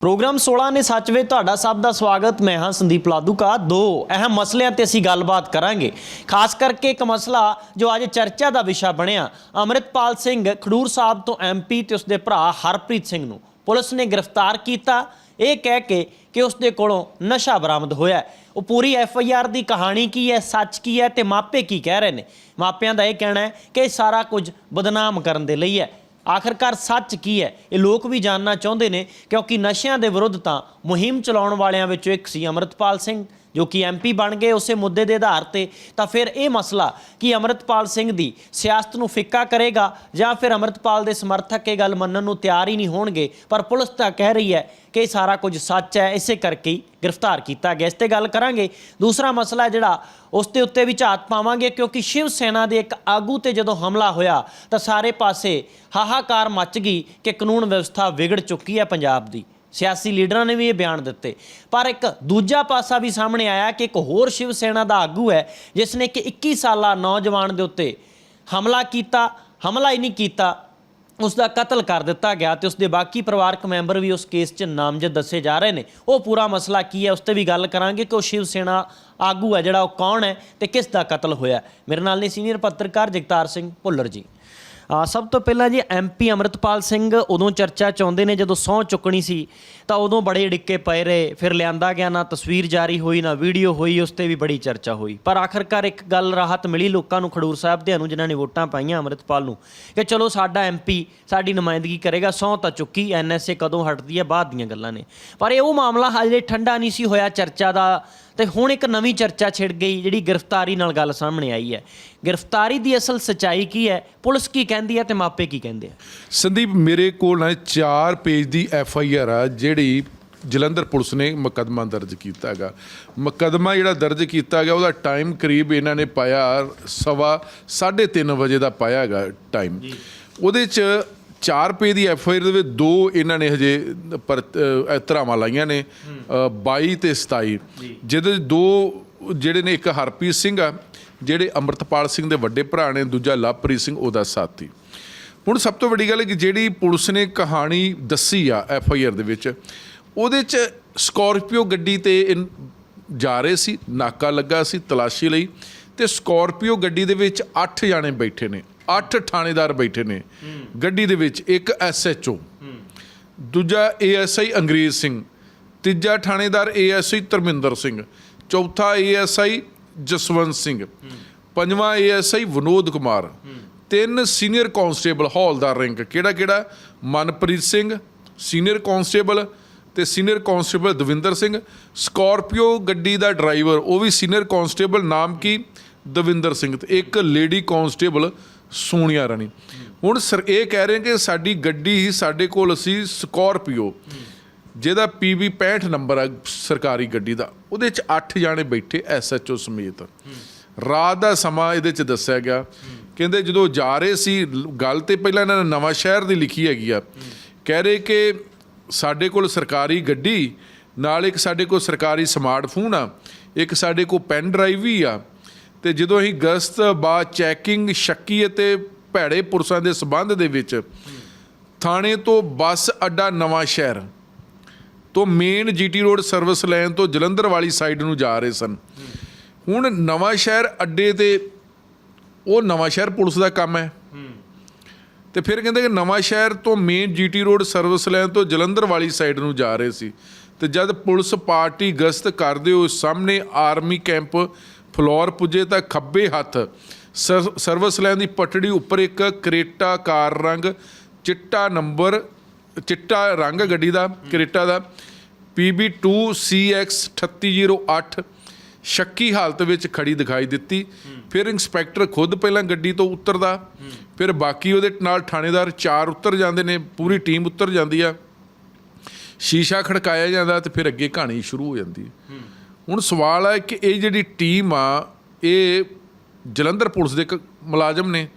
Programme 16 ਨੇ ਸੱਚ ਵਿੱਚ ਤੁਹਾਡਾ ਸਭ ਦਾ ਸਵਾਗਤ। ਮੈਂ ਹਾਂ ਸੰਦੀਪ ਲਾਦੂਕਾ ਦੋ ਅਹਿਮ ਮਸਲਿਆਂ ਤੇ ਅਸੀਂ ਗੱਲਬਾਤ ਕਰਾਂਗੇ। ਖਾਸ ਕਰਕੇ ਇੱਕ ਮਸਲਾ ਜੋ ਅੱਜ ਚਰਚਾ ਦਾ ਵਿਸ਼ਾ ਬਣਿਆ। ਅਮਰਿਤਪਾਲ ਸਿੰਘ ਖਡੂਰ ਸਾਹਿਬ ਤੋਂ ਐਮਪੀ ਤੇ ਉਸਦੇ ਭਰਾ ਹਰਪ੍ਰੀਤ ਸਿੰਘ ਨੂੰ। ਪੁਲਿਸ ਨੇ ਗ੍ਰਿਫਤਾਰ ਕੀਤਾ। ਇਹ ਕਹਿ ਕੇ ਕਿ ਉਸਦੇ ਕੋਲੋਂ ਨਸ਼ਾ ਬਰਾਮਦ ਹੋਇਆ ਉਹ ਪੂਰੀ ਐਫ ਆਈ ਆਰ ਦੀ ਕਹਾਣੀ ਕੀ ਹੈ, ਸੱਚ ਕੀ ਹੈ ਤੇ ਮਾਪੇ ਕੀ ਕਹਿ ਰਹੇ ਨੇ? ਮਾਪਿਆਂ ਦਾ ਇਹ ਕਹਿਣਾ ਹੈ ਕਿ ਇਹ ਸਾਰਾ ਕੁਝ ਬਦਨਾਮ ਕਰਨ ਦੇ ਲਈ ਹੈ। ਆਖਰਕਾਰ ਸੱਚ ਕੀ ਹੈ? ਇਹ ਲੋਕ ਵੀ ਜਾਣਨਾ ਚਾਹੁੰਦੇ ਨੇ ਕਿਉਂਕਿ ਨਸ਼ਿਆਂ ਦੇ ਵਿਰੁੱਧ ਤਾਂ ਮੁਹਿੰਮ ਚਲਾਉਣ ਵਾਲਿਆਂ ਵਿੱਚੋਂ ਇੱਕ ਸੀ ਅਮਰਤਪਾਲ ਸਿੰਘ। ਜੋ ਕਿ ਐਮਪੀ ਬਣ ਗਏ ਉਸੇ ਮੁੱਦੇ ਦੇ ਆਧਾਰ ਤੇ, ਤਾਂ ਫਿਰ ਇਹ ਮਸਲਾ ਕਿ ਅਮਰਤਪਾਲ ਸਿੰਘ ਦੀ ਸਿਆਸਤ ਨੂੰ ਫਿੱਕਾ ਕਰੇਗਾ ਜਾਂ ਫਿਰ ਅਮਰਤਪਾਲ ਦੇ ਸਮਰਥਕ ਇਹ ਗੱਲ ਮੰਨਣ ਨੂੰ ਤਿਆਰ ਹੀ ਨਹੀਂ ਹੋਣਗੇ, ਪਰ ਪੁਲਿਸ ਤਾਂ ਕਹਿ ਰਹੀ ਹੈ ਕਿ ਇਹ ਸਾਰਾ ਕੁਝ ਸੱਚ ਹੈ, ਇਸੇ ਕਰਕੇ ਹੀ ਗ੍ਰਿਫਤਾਰ ਕੀਤਾ ਗਿਆ। ਇਸ ਤੇ ਗੱਲ ਕਰਾਂਗੇ। ਦੂਸਰਾ ਮਸਲਾ ਜਿਹੜਾ, ਉਸ ਦੇ ਉੱਤੇ ਵੀ ਝਾਤ ਪਾਵਾਂਗੇ ਕਿਉਂਕਿ ਸ਼ਿਵ ਸੈਨਾ ਦੇ ਇੱਕ ਆਗੂ ਤੇ ਜਦੋਂ ਹਮਲਾ ਹੋਇਆ, ਤਾਂ ਸਾਰੇ ਪਾਸੇ ਹਾਹਾਕਾਰ ਮਚ ਗਈ ਕਿ ਕਾਨੂੰਨ ਵਿਵਸਥਾ ਵਿਗੜ ਚੁੱਕੀ ਹੈ ਪੰਜਾਬ ਦੀ। ਸਿਆਸੀ ਲੀਡਰਾਂ ਨੇ ਵੀ ਇਹ ਬਿਆਨ ਦਿੱਤੇ। ਪਰ ਇੱਕ ਦੂਜਾ ਪਾਸਾ ਵੀ ਸਾਹਮਣੇ ਆਇਆ ਕਿ ਇੱਕ ਹੋਰ ਸ਼ਿਵ ਸੈਨਾ ਦਾ ਆਗੂ ਹੈ ਜਿਸ ਨੇ ਕਿ 21 ਸਾਲਾ ਨੌਜਵਾਨ ਦੇ ਉੱਤੇ ਹਮਲਾ ਕੀਤਾ, ਹਮਲਾ ਹੀ ਨਹੀਂ ਕੀਤਾ ਉਸ ਦਾ ਕਤਲ ਕਰ ਦਿੱਤਾ ਗਿਆ ਤੇ ਉਸ ਦੇ ਬਾਕੀ ਪਰਿਵਾਰਕ ਮੈਂਬਰ ਵੀ ਉਸ ਕੇਸ 'ਚ ਨਾਮਜ਼ਦ ਦੱਸੇ ਜਾ ਰਹੇ ਨੇ। ਉਹ ਪੂਰਾ ਮਸਲਾ ਕੀ ਹੈ, ਉਸ ਤੇ ਵੀ ਗੱਲ ਕਰਾਂਗੇ ਕਿ ਉਹ ਸ਼ਿਵ ਸੈਨਾ ਆਗੂ ਹੈ ਜਿਹੜਾ ਉਹ ਕੌਣ ਹੈ ਤੇ ਕਿਸ ਦਾ ਕਤਲ ਹੋਇਆ। ਮੇਰੇ ਨਾਲ ਨੇ ਸੀਨੀਅਰ ਪੱਤਰਕਾਰ ਜਗਤਾਰ ਸਿੰਘ ਭੁੱਲਰ ਜੀ। ਸਭ ਤੋਂ ਪਹਿਲਾਂ ਜੀ ਐਮਪੀ ਅਮਰਤਪਾਲ ਸਿੰਘ ਉਦੋਂ ਚਰਚਾ ਚਾਹੁੰਦੇ ਨੇ ਜਦੋਂ ਸਹੁੰ ਚੁੱਕਣੀ ਸੀ, ਤਾਂ ਉਦੋਂ ਬੜੇ ਡਿੱਕੇ ਪਏ ਰਹੇ, ਫਿਰ ਲਿਆਂਦਾ ਗਿਆ ਨਾ ਤਸਵੀਰ ਜਾਰੀ ਹੋਈ, ਨਾ ਵੀਡੀਓ ਹੋਈ, ਉਸ ਤੇ ਵੀ ਬੜੀ ਚਰਚਾ ਹੋਈ। ਪਰ ਆਖਰਕਾਰ ਇੱਕ ਗੱਲ ਰਾਹਤ ਮਿਲੀ ਲੋਕਾਂ ਨੂੰ, ਖਡੂਰ ਸਾਹਿਬ ਦੇ ਨੂੰ, ਜਿਨ੍ਹਾਂ ਨੇ ਵੋਟਾਂ ਪਾਈਆਂ ਅਮਰਤਪਾਲ ਨੂੰ, ਕਿ ਚਲੋ ਸਾਡਾ ਐਮਪੀ ਸਾਡੀ ਨੁਮਾਇੰਦਗੀ ਕਰੇਗਾ, ਸਹੁੰ ਤਾਂ ਚੁੱਕੀ ਐਨਐਸਏ ਕਦੋਂ ਹਟਦੀ ਹੈ, ਬਾਅਦ ਦੀਆਂ ਗੱਲਾਂ ਨੇ। ਪਰ ਇਹ ਉਹ ਮਾਮਲਾ ਹਜੇ ਠੰਡਾ ਨਹੀਂ ਸੀ ਹੋਇਆ, ਚਰਚਾ ਦਾ ਤੇ ਹੁਣ ਇੱਕ ਨਵੀਂ ਚਰਚਾ ਛਿੜ ਗਈ ਜਿਹੜੀ ਗ੍ਰਿਫਤਾਰੀ ਨਾਲ ਗੱਲ ਸਾਹਮਣੇ ਆਈ ਹੈ। ਗ੍ਰਿਫਤਾਰੀ ਦੀ ਅਸਲ ਸਚਾਈ ਕੀ ਹੈ? ਪੁਲਿਸ ਕੀ ਕਹਿੰਦੀ ਹੈ ਤੇ ਮਾਪੇ ਕੀ ਕਹਿੰਦੇ ਆ? ਸੰਦੀਪ ਮੇਰੇ ਕੋਲ ਨਾ 4 ਪੇਜ ਦੀ ਐਫ ਆਈ ਆਰ ਆ ਜਿਹੜੀ ਜਲੰਧਰ ਪੁਲਿਸ ਨੇ ਮੁਕੱਦਮਾ ਦਰਜ ਕੀਤਾ ਹੈਗਾ। ਮੁਕੱਦਮਾ ਜਿਹੜਾ ਦਰਜ ਕੀਤਾ ਗਿਆ ਉਹਦਾ ਟਾਈਮ ਕਰੀਬ ਇਹਨਾਂ ਨੇ ਪਾਇਆ ਸਵਾ 3:30 ਵਜੇ ਦਾ ਪਾਇਆ ਹੈਗਾ ਟਾਈਮ। ਉਹਦੇ ਚ 4 ਪੇਜ ਦੀ ਐਫ ਆਈ ਦੇ ਵਿੱਚ ਦੋ ਇਹਨਾਂ ਨੇ ਹਜੇ ਧਰਾਵਾਂ ਲਾਈਆਂ ਨੇ ਅ, 22 ਤੇ 27 ਜਿਹਦੇ ਦੋ ਜਿਹੜੇ ਨੇ ਇੱਕ ਹਰਪ੍ਰੀਤ ਸਿੰਘ ਆ ਜਿਹੜੇ ਅੰਮ੍ਰਿਤਪਾਲ ਸਿੰਘ ਦੇ ਵੱਡੇ ਭਰਾ ਨੇ ਦੂਜਾ ਲਵਪ੍ਰੀਤ ਸਿੰਘ ਉਹਦਾ ਸਾਥੀ। ਹੁਣ ਸਭ ਤੋਂ ਵੱਡੀ ਗੱਲ ਹੈ ਕਿ ਜਿਹੜੀ ਪੁਲਿਸ ਨੇ ਕਹਾਣੀ ਦੱਸੀ ਆ ਐਫ ਆਈ ਆਰ ਦੇ ਵਿੱਚ ਉਹਦੇ ਚ ਸਕਾਰਪੀਓ ਗੱਡੀ ਤੇ ਜਾ ਰਹੇ ਸੀ ਨਾਕਾ ਲੱਗਾ ਸੀ ਤਲਾਸ਼ੀ ਲਈ। ਤੇ ਸਕਾਰਪੀਓ ਗੱਡੀ ਦੇ ਵਿੱਚ 8 ਜਾਣੇ ਬੈਠੇ ਨੇ 8 ਥਾਣੇਦਾਰ ਬੈਠੇ ਨੇ। ਗੱਡੀ ਦੇ ਵਿੱਚ ਇੱਕ ਐਸ ਐਚ ਓ, ਦੂਜਾ ਏਐਸਆਈ ਅੰਗਰੇਜ਼ ਸਿੰਘ, ਤੀਜਾ ਥਾਣੇਦਾਰ ਏਐਸਆਈ ਧਰਮਿੰਦਰ ਸਿੰਘ, ਚੌਥਾ ਏਐਸਆਈ ਜਸਵੰਤ ਸਿੰਘ, ਪੰਜਵਾਂ ਏਐਸਆਈ ਵਿਨੋਦ ਕੁਮਾਰ, ਤਿੰਨ ਸੀਨੀਅਰ ਕਾਂਸਟੇਬਲ ਹੌਲਦਾਰ ਰੈਂਕ ਕਿਹੜਾ ਕਿਹੜਾ ਮਨਪ੍ਰੀਤ ਸਿੰਘ, ਸੀਨੀਅਰ ਕਾਂਸਟੇਬਲ ਤੇ senior constable Davinder Singh, Scorpio ਗੱਡੀ ਦਾ ਡਰਾਈਵਰ, ਉਹ ਵੀ ਸੀਨੀਅਰ ਕਾਂਸਟੇਬਲ, ਨਾਮ ਕੀ? ਦਵਿੰਦਰ ਸਿੰਘ ਤੇ ਇੱਕ ਲੇਡੀ ਕਾਂਸਟੇਬਲ ਸੋਨੀਆ ਰਾਣੀ। ਹੁਣ ਸਰ, ਇਹ ਕਹਿ ਰਹੇ ਕਿ ਸਾਡੀ ਗੱਡੀ ਹੀ ਸਾਡੇ ਕੋਲ ਅਸੀਂ ਸਕੋਰਪੀਓ, ਜਿਹਦਾ PB 65 ਨੰਬਰ ਆ ਸਰਕਾਰੀ ਗੱਡੀ ਦਾ। ਉਹਦੇ ਚ 8 ਜਾਣੇ ਬੈਠੇ ਐਸਐਚਓ ਸਮੇਤ। ਰਾਤ ਦਾ ਸਮਾਂ ਇਹਦੇ ਚ ਦੱਸਿਆ ਗਿਆ। ਕਹਿੰਦੇ ਜਦੋਂ ਜਾ ਰਹੇ ਸੀ, ਗੱਲ ਤੇ ਪਹਿਲਾਂ ਇਹਨਾਂ ਨੇ ਨਵਾਂ ਸ਼ਹਿਰ ਦੀ ਲਿਖੀ ਹੈਗੀ ਆ। ਕਹਿ ਰਹੇ ਕਿ ਸਾਡੇ ਕੋਲ ਸਰਕਾਰੀ ਗੱਡੀ, ਨਾਲ ਇੱਕ ਸਾਡੇ ਕੋਲ ਸਰਕਾਰੀ ਸਮਾਰਟਫੋਨ ਆ, ਇੱਕ ਸਾਡੇ ਕੋਲ ਪੈਨ ਡਰਾਈਵ ਵੀ ਆ। ਤੇ ਜਦੋਂ ਅਸੀਂ ਗਸਤ ਬਾਅਦ ਚੈਕਿੰਗ ਸ਼ੱਕੀ ਅਤੇ ਭੈੜੇ ਪੁਰਸਾਂ ਦੇ ਸਬੰਧ ਦੇ ਵਿੱਚ ਥਾਣੇ ਤੋਂ ਬੱਸ ਅੱਡਾ ਨਵਾਂ ਸ਼ਹਿਰ ਤੋਂ main GT road service line ਤੋਂ ਜਲੰਧਰ ਵਾਲੀ ਸਾਈਡ ਨੂੰ ਜਾ ਰਹੇ ਸਨ। ਹੁਣ ਨਵਾਂ ਸ਼ਹਿਰ ਅੱਡੇ ਤੇ ਉਹ ਨਵਾਂ ਸ਼ਹਿਰ ਪੁਲਿਸ ਦਾ ਕੰਮ ਹੈ। ਤੇ ਫਿਰ ਕਹਿੰਦੇ ਕਿ ਨਵਾਂ ਸ਼ਹਿਰ ਤੋਂ main GT road service line ਤੋਂ ਜਲੰਧਰ ਵਾਲੀ ਸਾਈਡ ਨੂੰ ਜਾ ਰਹੇ ਸੀ। ਤੇ ਜਦ ਪੁਲਿਸ ਪਾਰਟੀ ਗਸ਼ਤ ਕਰਦੇ ਹੋਏ ਸਾਹਮਣੇ ਆਰਮੀ ਕੈਂਪ ਫਲੋਰ ਪੁੱਜੇ ਤਾਂ ਖੱਬੇ ਹੱਥ। ਸਰ- ਸਰਵਿਸ ਲਾਈਨ ਦੀ ਪਟੜੀ ਉੱਪਰ ਇੱਕ ਕਰੇਟਾ ਕਾਰ ਰੰਗ, ਚਿੱਟਾ ਨੰਬਰ, ਚਿੱਟਾ ਰੰਗ ਗੱਡੀ ਦਾ, ਕਰੇਟਾ ਦਾ। PB2CX 3808 ਸ਼ੱਕੀ ਹਾਲਤ ਵਿੱਚ ਖੜੀ ਦਿਖਾਈ ਦਿੱਤੀ। ਫਿਰ ਇੰਸਪੈਕਟਰ ਖੁਦ ਪਹਿਲਾਂ ਗੱਡੀ ਤੋਂ ਉਤਰਦਾ। ਫਿਰ ਬਾਕੀ ਉਹਦੇ ਨਾਲ ਥਾਣੇਦਾਰ ਚਾਰ ਉਤਰ ਜਾਂਦੇ ਨੇ, ਪੂਰੀ ਟੀਮ ਉਤਰ ਜਾਂਦੀ ਆ। ਸ਼ੀਸ਼ਾ ਖੜਕਾਇਆ ਜਾਂਦਾ ਤੇ ਫਿਰ ਅੱਗੇ ਕਹਾਣੀ ਸ਼ੁਰੂ ਹੋ ਜਾਂਦੀ ਹੈ। ਹੁਣ ਸਵਾਲ ਹੈ ਕਿ ਇਹ ਜਿਹੜੀ ਟੀਮ ਆ, ਇਹ ਜਲੰਧਰ ਪੁਲਿਸ ਦੇ ਇੱਕ ਮੁਲਾਜ਼ਮ ਨੇ।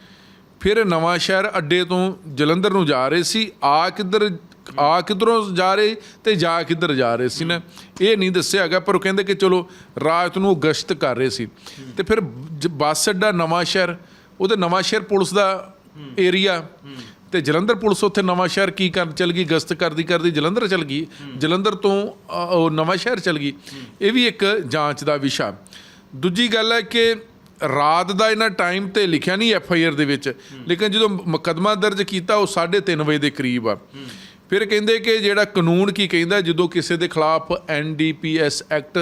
ਫਿਰ ਨਵਾਂ ਸ਼ਹਿਰ ਅੱਡੇ ਤੋਂ ਜਲੰਧਰ ਨੂੰ ਜਾ ਰਹੇ ਸੀ। ਆ ਕਿੱਧਰ, ਆ ਕਿੱਧਰੋਂ ਜਾ ਰਹੇ ਤੇ ਜਾ ਕਿੱਧਰ ਜਾ ਰਹੇ ਸੀ ਨਾ। ਇਹ ਨਹੀਂ ਦੱਸਿਆ ਹੈਗਾ, ਪਰ ਉਹ ਕਹਿੰਦੇ ਕਿ ਚਲੋ ਰਾਤ ਨੂੰ ਉਹ ਗਸ਼ਤ ਕਰ ਰਹੇ ਸੀ। ਤੇ ਫਿਰ ਜ- ਬੱਸ ਅੱਡਾ ਨਵਾਂ ਸ਼ਹਿਰ, ਉਹਦੇ ਨਵਾਂ ਸ਼ਹਿਰ ਪੁਲਿਸ ਦਾ ਏਰੀਆ। ਤੇ ਜਲੰਧਰ ਪੁਲਿਸ ਉੱਥੇ ਨਵਾਂ ਸ਼ਹਿਰ ਕੀ ਕਰਨ ਚਲ ਗਈ? ਗਸ਼ਤ ਕਰਦੀ ਕਰਦੀ ਜਲੰਧਰ ਚਲ ਗਈ। ਜਲੰਧਰ ਤੋਂ ਅ, ਉਹ ਨਵਾਂ ਸ਼ਹਿਰ ਚਲ ਗਈ। ਇਹ ਵੀ ਇੱਕ ਜਾਂਚ ਦਾ ਵਿਸ਼ਾ। ਦੂਜੀ ਗੱਲ ਹੈ ਕਿ ਰਾਤ ਦਾ ਇਹਨਾਂ ਟਾਈਮ ਤੇ ਲਿਖਿਆ ਨਹੀਂ ਐਫ ਆਈ ਆਰ ਦੇ ਵਿੱਚ। ਲੇਕਿਨ ਜਦੋਂ ਮੁਕੱਦਮਾ ਦਰਜ ਕੀਤਾ ਉਹ 3:30 ਵਜੇ ਦੇ ਕਰੀਬ ਆ। ਫਿਰ ਕਹਿੰਦੇ ਕਿ ਜਿਹੜਾ ਕਾਨੂੰਨ ਕੀ ਕਹਿੰਦਾ ਜਦੋਂ ਕਿਸੇ ਦੇ ਖਿਲਾਫ N D P S act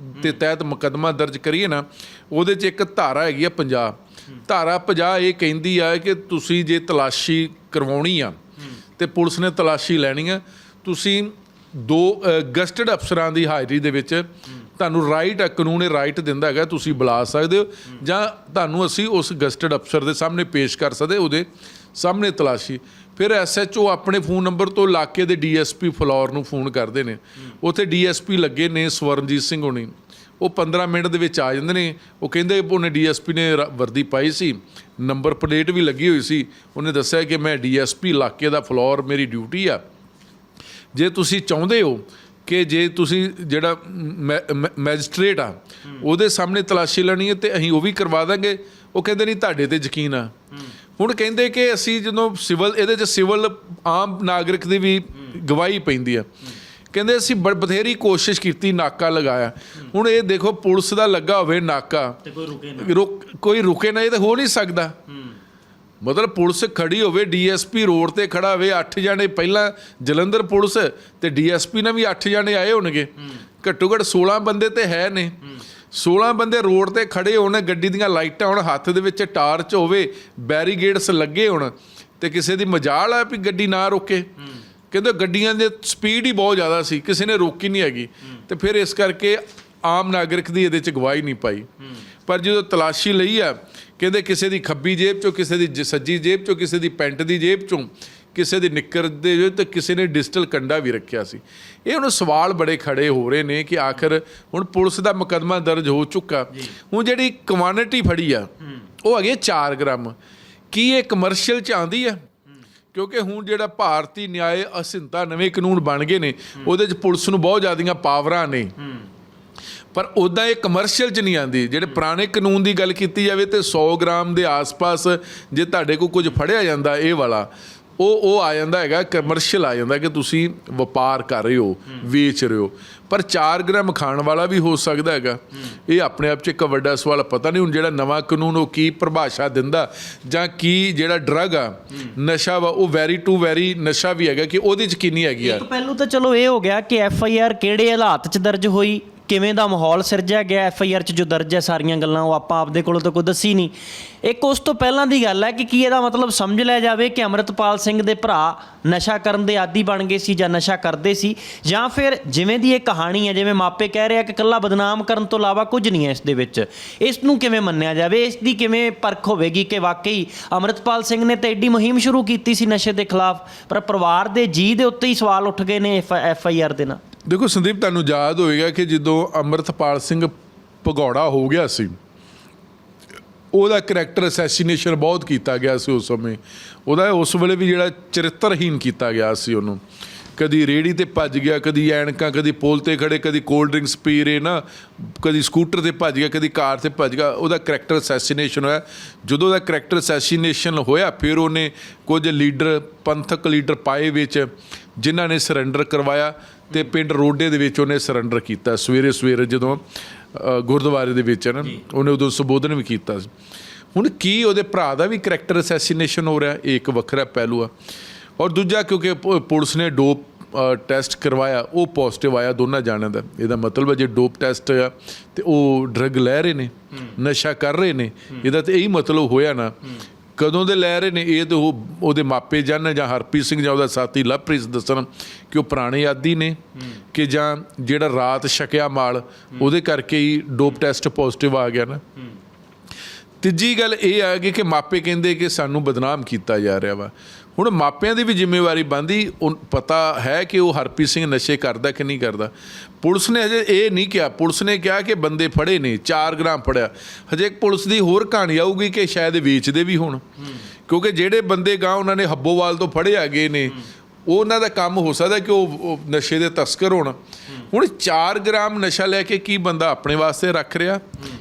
ਦੇ ਤਹਿਤ ਮੁਕੱਦਮਾ ਦਰਜ ਕਰੀਏ ਨਾ ਉਹਦੇ 'ਚ ਇੱਕ ਧਾਰਾ ਹੈਗੀ ਆ 50 ਧਾਰਾ 50 ਇਹ ਕਹਿੰਦੀ ਆ ਕਿ ਤੁਸੀਂ ਜੇ ਤਲਾਸ਼ੀ ਕਰਵਾਉਣੀ ਆ ਤੇ ਪੁਲਿਸ ਨੇ ਤਲਾਸ਼ੀ ਲੈਣੀ ਆ, ਤੁਸੀਂ ਦੋ ਗਸਟਡ ਅਫਸਰਾਂ ਦੀ ਹਾਜ਼ਰੀ ਦੇ ਵਿੱਚ ਤੁਹਾਨੂੰ ਰਾਈਟ ਆ ਕਾਨੂੰਨ ਇਹ ਰਾਈਟ ਦਿੰਦਾ ਹੈਗਾ, ਤੁਸੀਂ ਬੁਲਾ ਸਕਦੇ ਹੋ ਜਾਂ ਤੁਹਾਨੂੰ ਅਸੀਂ ਉਸ ਗਸਟਡ ਅਫਸਰ ਦੇ ਸਾਹਮਣੇ ਪੇਸ਼ ਕਰ ਸਕਦੇ, ਉਹਦੇ ਸਾਹਮਣੇ ਤਲਾਸ਼ੀ। ਫਿਰ ਐਸਐਚਓ ਆਪਣੇ ਫੋਨ ਨੰਬਰ ਤੋਂ ਇਲਾਕੇ ਦੇ ਡੀਐਸਪੀ ਫਲੌਰ ਨੂੰ ਫੋਨ ਕਰਦੇ ਨੇ। ਉੱਥੇ ਡੀਐਸਪੀ ਲੱਗੇ ਨੇ ਸਵਰਨਜੀਤ ਸਿੰਘ ਹੋਣੀ। ਉਹ 15 ਮਿੰਟ ਦੇ ਵਿੱਚ ਆ ਜਾਂਦੇ ਨੇ। ਉਹ ਕਹਿੰਦੇ ਉਹਨੇ ਡੀਐਸਪੀ ਨੇ ਰ- ਵਰਦੀ ਪਾਈ ਸੀ। ਨੰਬਰ ਪਲੇਟ ਵੀ ਲੱਗੀ ਹੋਈ ਸੀ। ਉਹਨੇ ਦੱਸਿਆ ਕਿ ਮੈਂ ਡੀਐਸਪੀ ਇਲਾਕੇ ਦਾ ਫਲੋਰ ਮੇਰੀ ਡਿਊਟੀ ਆ। ਜੇ ਤੁਸੀਂ ਚਾਹੁੰਦੇ ਹੋ ਕਿ ਜੇ ਤੁਸੀਂ ਜਿਹੜਾ ਮੈ- ਮੈ- ਮੈਜਿਸਟ੍ਰੇਟ ਆ, ਉਹਦੇ ਸਾਹਮਣੇ ਤਲਾਸ਼ੀ ਲੈਣੀ ਹੈ ਤੇ ਅਸੀਂ ਉਹ ਵੀ ਕਰਵਾ ਦਾਂਗੇ। ਉਹ ਕਹਿੰਦੇ ਨਹੀਂ, ਤੁਹਾਡੇ ਤੇ ਯਕੀਨ ਆ। ਹੁਣ ਕਹਿੰਦੇ ਕਿ ਅਸੀਂ ਜਦੋਂ ਸਿਵਲ, ਇਹਦੇ ਚ ਸਿਵਲ ਆਮ ਨਾਗਰਿਕ ਦੀ ਵੀ ਗਵਾਹੀ ਪੈਂਦੀ ਆ। ਕਹਿੰਦੇ ਅਸੀਂ ਬ- ਬਥੇਰੀ ਕੋਸ਼ਿਸ਼ ਕੀਤੀ ਨਾਕਾ ਲਗਾਇਆ। ਹੁਣ ਇਹ ਦੇਖੋ ਪੁਲਿਸ ਦਾ ਲੱਗਾ ਹੋਵੇ ਨਾਕਾ। ਤੇ ਕੋਈ ਰੁਕੇ ਰੁਕ ਕੋਈ ਰੁਕੇ ਨਾ ਇਹ ਤਾਂ ਹੋ ਨਹੀਂ ਸਕਦਾ। ਮਤਲਬ ਪੁਲਿਸ ਖੜੀ ਹੋਵੇ ਡੀਐਸਪੀ ਰੋਡ ਤੇ ਖੜਾ ਹੋਵੇ 8 ਜਣੇ ਪਹਿਲਾਂ ਜਲੰਧਰ ਪੁਲਿਸ ਤੇ ਡੀਐਸਪੀ ਨਾਲ ਵੀ 8 ਜਣੇ ਆਏ ਹੋਣਗੇ। ਘੱਟੋ ਘੱਟ 16 ਬੰਦੇ ਤੇ ਹੈ ਨੇ। 16 ਬੰਦੇ ਰੋਡ ਤੇ ਖੜੇ ਹੋਣ ਗੱਡੀ ਦੀਆਂ ਲਾਈਟਾਂ ਹੋਣ ਹੱਥ ਦੇ ਵਿੱਚ ਟਾਰਚ ਹੋਵੇ ਬੈਰੀਗੇਡਸ ਲੱਗੇ ਹੋਣ ਤੇ ਕਿਸੇ ਦੀ ਮਜਾਲ ਆ ਵੀ ਗੱਡੀ ਨਾ ਰੋਕੇ। ਕਹਿੰਦੇ ਗੱਡੀਆਂ ਦੀ ਸਪੀਡ ਹੀ ਬਹੁਤ ਜ਼ਿਆਦਾ ਸੀ ਕਿਸੇ ਨੇ ਰੋਕੀ ਨਹੀਂ ਹੈਗੀ। ਤੇ ਫਿਰ ਇਸ ਕਰਕੇ ਆਮ ਨਾਗਰਿਕ ਦੀ ਇਹਦੇ ਚ ਗਵਾਹੀ ਨਹੀਂ ਪਾਈ। ਪਰ ਜਦੋਂ ਤਲਾਸ਼ੀ ਲਈ ਆ ਕਹਿੰਦੇ ਕਿਸੇ ਦੀ ਖੱਬੀ ਜੇਬ ਚੋਂ ਕਿਸੇ ਦੀ ਸੱਜੀ ਜੇਬ ਚੋਂ ਕਿਸੇ ਦੀ ਪੈਂਟ ਦੀ ਜੇਬ ਚੋਂ ਕਿਸੇ ਦੀ ਨਿੱਕਰ ਦੇ ਜੋ ਤੇ ਕਿਸੇ ਨੇ ਡਿਜੀਟਲ ਕੰਡਾ ਵੀ ਰੱਖਿਆ ਸੀ। ਇਹ ਹੁਣ ਸਵਾਲ ਬੜੇ ਖੜੇ ਹੋ ਰਹੇ ਨੇ ਕਿ ਆਖਰ ਹੁਣ ਪੁਲਿਸ ਦਾ ਮੁਕੱਦਮਾ ਦਰਜ ਹੋ ਚੁੱਕਾ। ਹੁਣ ਜਿਹੜੀ ਕੁਆਂਟੀਟੀ ਫੜੀ ਆ ਉਹ ਹੈਗੀ 4 ਗ੍ਰਾਮ। ਕੀ ਇਹ ਕਮਰਸ਼ੀਅਲ ਚ ਆਂਦੀ ਆ? ਕਿਉਂਕਿ ਹੁਣ ਜਿਹੜਾ ਭਾਰਤੀ ਨਿਆਏ ਅਸਿੰਤਾ ਨਵੇਂ ਕਾਨੂੰਨ ਬਣ ਗਏ ਨੇ, ਉਹਦੇ ਚ ਪੁਲਿਸ ਨੂੰ ਬਹੁਤ ਜ਼ਿਆਦੀਆਂ ਪਾਵਰਾਂ ਨੇ। ਪਰ ਉਦਾਂ ਇਹ ਕਮਰਸ਼ੀਅਲ ਚ ਨਹੀਂ ਆਂਦੀ ਜਿਹੜੇ ਪੁਰਾਣੇ ਕਾਨੂੰਨ ਦੀ ਗੱਲ ਕੀਤੀ ਜਾਵੇ ਤੇ 100 ਗ੍ਰਾਮ ਦੇ ਆਸ-ਪਾਸ ਜੇ ਤੁਹਾਡੇ ਕੋਲ ਕੁਝ ਫੜਿਆ ਜਾਂਦਾ, ਇਹ ਵਾਲਾ। ਉਹ ਉਹ ਆ ਜਾਂਦਾ ਹੈਗਾ ਕਮਰਸ਼ੀਅਲ ਆ ਜਾਂਦਾ ਕਿ ਤੁਸੀਂ ਵਪਾਰ ਕਰ ਰਹੇ ਹੋ, ਵੇਚ ਰਹੇ ਹੋ। ਪਰ 4 ਗ੍ਰਾਮ ਖਾਣ ਵਾਲਾ ਵੀ ਹੋ ਸਕਦਾ ਹੈਗਾ। ਇਹ ਆਪਣੇ ਆਪ 'ਚ ਇੱਕ ਵੱਡਾ ਸਵਾਲ ਪਤਾ ਨਹੀਂ ਹੁਣ ਜਿਹੜਾ ਨਵਾਂ ਕਾਨੂੰਨ ਉਹ ਕੀ ਪਰਿਭਾਸ਼ਾ ਦਿੰਦਾ ਜਾਂ ਕੀ ਜਿਹੜਾ ਡਰਗ ਆ, ਨਸ਼ਾ ਵਾ, ਉਹ ਵੈਰੀ ਟੂ ਵੈਰੀ ਨਸ਼ਾ ਵੀ ਹੈਗਾ ਕਿ ਉਹਦੇ 'ਚ ਕਿੰਨੀ ਹੈਗੀ ਆ? ਇੱਕ ਪਹਿਲੂ ਤਾਂ ਚਲੋ ਇਹ ਹੋ ਗਿਆ ਕਿ ਐਫ ਆਈ ਆਰ ਕਿਹੜੇ ਹਾਲਾਤ 'ਚ ਦਰਜ ਹੋਈ? ਕਿਵੇਂ ਦਾ ਮਾਹੌਲ ਸਿਰਜਿਆ ਗਿਆ ਐਫ ਆਈ ਆਰ 'ਚ ਜੋ ਦਰਜ ਹੈ ਸਾਰੀਆਂ ਗੱਲਾਂ, ਉਹ ਆਪਾਂ ਆਪਦੇ ਕੋਲੋਂ ਤਾਂ ਕੋਈ ਦੱਸੀ ਨਹੀਂ। ਇੱਕ ਉਸ ਤੋਂ ਪਹਿਲਾਂ ਦੀ ਗੱਲ ਹੈ ਕਿ ਕੀ ਇਹਦਾ ਮਤਲਬ ਸਮਝ ਲਿਆ ਜਾਵੇ ਕਿ ਅਮਰਤਪਾਲ ਸਿੰਘ ਦੇ ਭਰਾ ਨਸ਼ਾ ਕਰਨ ਦੇ ਆਦੀ ਬਣ ਗਏ ਸੀ ਜਾਂ ਨਸ਼ਾ ਕਰਦੇ ਸੀ, ਜਾਂ ਫਿਰ ਜਿਵੇਂ ਦੀ ਇਹ ਕਹਾਣੀ ਹੈ, ਜਿਵੇਂ ਮਾਪੇ ਕਹਿ ਰਿਹਾ ਕਿ ਕੱਲਾ ਬਦਨਾਮ ਕਰਨ ਤੋਂ ਇਲਾਵਾ ਕੁਝ ਨਹੀਂ ਹੈ ਇਸ ਦੇ ਵਿੱਚ। ਇਸ ਨੂੰ ਕਿਵੇਂ ਮੰਨਿਆ ਜਾਵੇ? ਇਸ ਦੀ ਕਿਵੇਂ ਪਰਖ ਹੋਵੇਗੀ ਕਿ ਵਾਕਈ ਅਮਰਤਪਾਲ ਸਿੰਘ ਨੇ ਤਾਂ ਐਡੀ ਮੁਹਿੰਮ ਸ਼ੁਰੂ ਕੀਤੀ ਸੀ ਨਸ਼ੇ ਦੇ ਖਿਲਾਫ, ਪਰ ਪਰਿਵਾਰ ਦੇ ਜੀ ਦੇ ਉੱਤੇ ਹੀ ਸਵਾਲ ਉੱਠ ਗਏ ਨੇ ਐਫ ਆਈ ਆਰ ਦੇ ਨਾਲ। ਦੇਖੋ ਸੰਦੀਪ, ਤੁਹਾਨੂੰ ਯਾਦ ਹੋਵੇਗਾ ਕਿ ਜਦੋਂ ਅਮਰਤਪਾਲ ਸਿੰਘ ਭਗੌੜਾ ਹੋ ਗਿਆ ਸੀ, ਉਹਦਾ ਕਰੈਕਟਰ ਅਸੈਸੀਨੇਸ਼ਨ ਬਹੁਤ ਕੀਤਾ ਗਿਆ ਸੀ ਉਸ ਸਮੇਂ। ਉਹਦਾ ਉਸ ਵੇਲੇ ਵੀ ਜਿਹੜਾ ਚਰਿੱਤਰਹੀਨ ਕੀਤਾ ਗਿਆ ਸੀ ਉਹਨੂੰ। ਕਦੀ ਰੇੜੀ ਤੇ ਭੱਜ ਗਿਆ, ਕਦੀ ਐਨਕਾਂ, ਕਦੀ ਪੋਲ ਤੇ ਖੜੇ ਕਦੀ ਕੋਲਡ ਡਰਿੰਕਸ ਪੀ ਰਹੇ ਨਾ, ਕਦੀ ਸਕੂਟਰ ਤੇ ਭੱਜ ਗਿਆ, ਕਦੀ ਕਾਰ ਤੇ ਭੱਜ ਗਿਆ, ਉਹਦਾ ਕਰੈਕਟਰ ਅਸੈਸੀਨੇਸ਼ਨ ਹੋਇਆ। ਜਦੋਂ ਉਹਦਾ ਕਰੈਕਟਰ ਅਸੈਸੀਨੇਸ਼ਨ ਹੋਇਆ, ਫਿਰ ਉਹਨੇ ਕੁਝ ਲੀਡਰ, ਪੰਥਕ ਲੀਡਰ ਪਾਏ ਵਿੱਚ, ਜਿਨ੍ਹਾਂ ਨੇ ਸਰੈਂਡਰ ਕਰਵਾਇਆ। ਤੇ ਪਿੰਡ ਰੋਡੇ ਦੇ ਵਿੱਚ ਉਹਨੇ ਸਰੈਂਡਰ ਕੀਤਾ। ਸਵੇਰੇ ਸਵੇਰੇ ਜਦੋਂ ਗੁਰਦੁਆਰੇ ਦੇ ਵਿੱਚ ਨਾ ਉਹਨੇ ਉਦੋਂ ਸੰਬੋਧਨ ਵੀ ਕੀਤਾ। ਸੀ ਹੁਣ ਕੀ ਉਹਦੇ ਭਰਾ ਦਾ ਵੀ ਕਰੈਕਟਰ ਅਸੈਸੀਨੇਸ਼ਨ ਹੋ ਰਿਹਾ? ਇਹ ਇੱਕ ਵੱਖਰਾ ਪਹਿਲੂ ਆ। ਔਰ ਦੂਜਾ ਕਿਉਂਕਿ ਪੁਲਿਸ ਨੇ ਡੋਪ ਟੈਸਟ ਕਰਵਾਇਆ ਉਹ ਪੋਜ਼ਿਟਿਵ ਆਇਆ ਦੋਨਾਂ ਜਾਣਿਆਂ ਦਾ। ਇਹਦਾ ਮਤਲਬ ਹੈ ਜੇ ਡੋਪ ਟੈਸਟ ਆ ਤੇ ਉਹ ਡਰਗ ਲੈ ਰਹੇ ਨੇ ਨਸ਼ਾ ਕਰ ਰਹੇ ਨੇ ਇਹਦਾ ਤੇ ਇਹੀ ਮਤਲਬ ਹੋਇਆ ਨਾ। ਕਦੋਂ ਦੇ ਲੈ ਰਹੇ ਨੇ, ਇਹ ਤੇ ਉਹ, ਉਹਦੇ ਮਾਪੇ ਜਾਣਨ ਜਾਂ ਹਰਪ੍ਰੀਤ ਸਿੰਘ ਜਾਂ ਉਹਦਾ ਸਾਥੀ ਲਵਪ੍ਰੀਤ ਦੱਸਣ ਕਿ ਉਹ ਪੁਰਾਣੇ ਆਦੀ ਨੇ, ਕਿ ਜਾਂ ਜਿਹੜਾ ਰਾਤ ਛਕਿਆ ਮਾਲ, ਉਹਦੇ ਕਰਕੇ ਹੀ ਡੋਪ ਟੈਸਟ ਪੋਜ਼ਿਟਿਵ ਆ ਗਿਆ ਨਾ। ਤੀਜੀ ਗੱਲ ਇਹ ਆ ਗਈ ਕਿ ਮਾਪੇ ਕਹਿੰਦੇ ਕਿ ਸਾਨੂੰ ਬਦਨਾਮ ਕੀਤਾ ਜਾ ਰਿਹਾ ਵਾ। ਹੁਣ ਮਾਪਿਆਂ ਦੀ ਵੀ ਜ਼ਿੰਮੇਵਾਰੀ ਬੰਦੀ ਪਤਾ ਹੈ ਕਿ ਉਹ ਹਰਪ੍ਰੀਤ ਸਿੰਘ ਨਸ਼ੇ ਕਰਦਾ ਕਿ ਨਹੀਂ ਕਰਦਾ। ਪੁਲਿਸ ਨੇ ਅਜੇ ਇਹ ਨਹੀਂ ਕਿਹਾ। ਪੁਲਿਸ ਨੇ ਕਿਹਾ ਕਿ ਬੰਦੇ ਫੜੇ ਨੇ 4 ਗ੍ਰਾਮ ਫੜਿਆ। ਹਜੇ ਪੁਲਿਸ ਦੀ ਹੋਰ ਕਹਾਣੀ ਆਊਗੀ ਕਿ ਸ਼ਾਇਦ ਵੇਚਦੇ ਵੀ ਹੋਣ। ਕਿਉਂਕਿ ਜਿਹੜੇ ਬੰਦੇ ਗਾਂ ਉਹਨਾਂ ਨੇ ਹੱਬੋਵਾਲ ਤੋਂ ਫੜੇ ਆ ਗਏ ਨੇ, ਉਹ ਉਹਨਾਂ ਦਾ ਕੰਮ ਹੋ ਸਕਦਾ ਕਿ ਉਹ ਨਸ਼ੇ ਦੇ ਤਸਕਰ ਹੋਣ। ਹੁਣ 4 ਗ੍ਰਾਮ ਨਸ਼ਾ ਲੈ ਕੇ ਕੀ ਬੰਦਾ ਆਪਣੇ ਵਾਸਤੇ ਰੱਖ ਰਿਹਾ?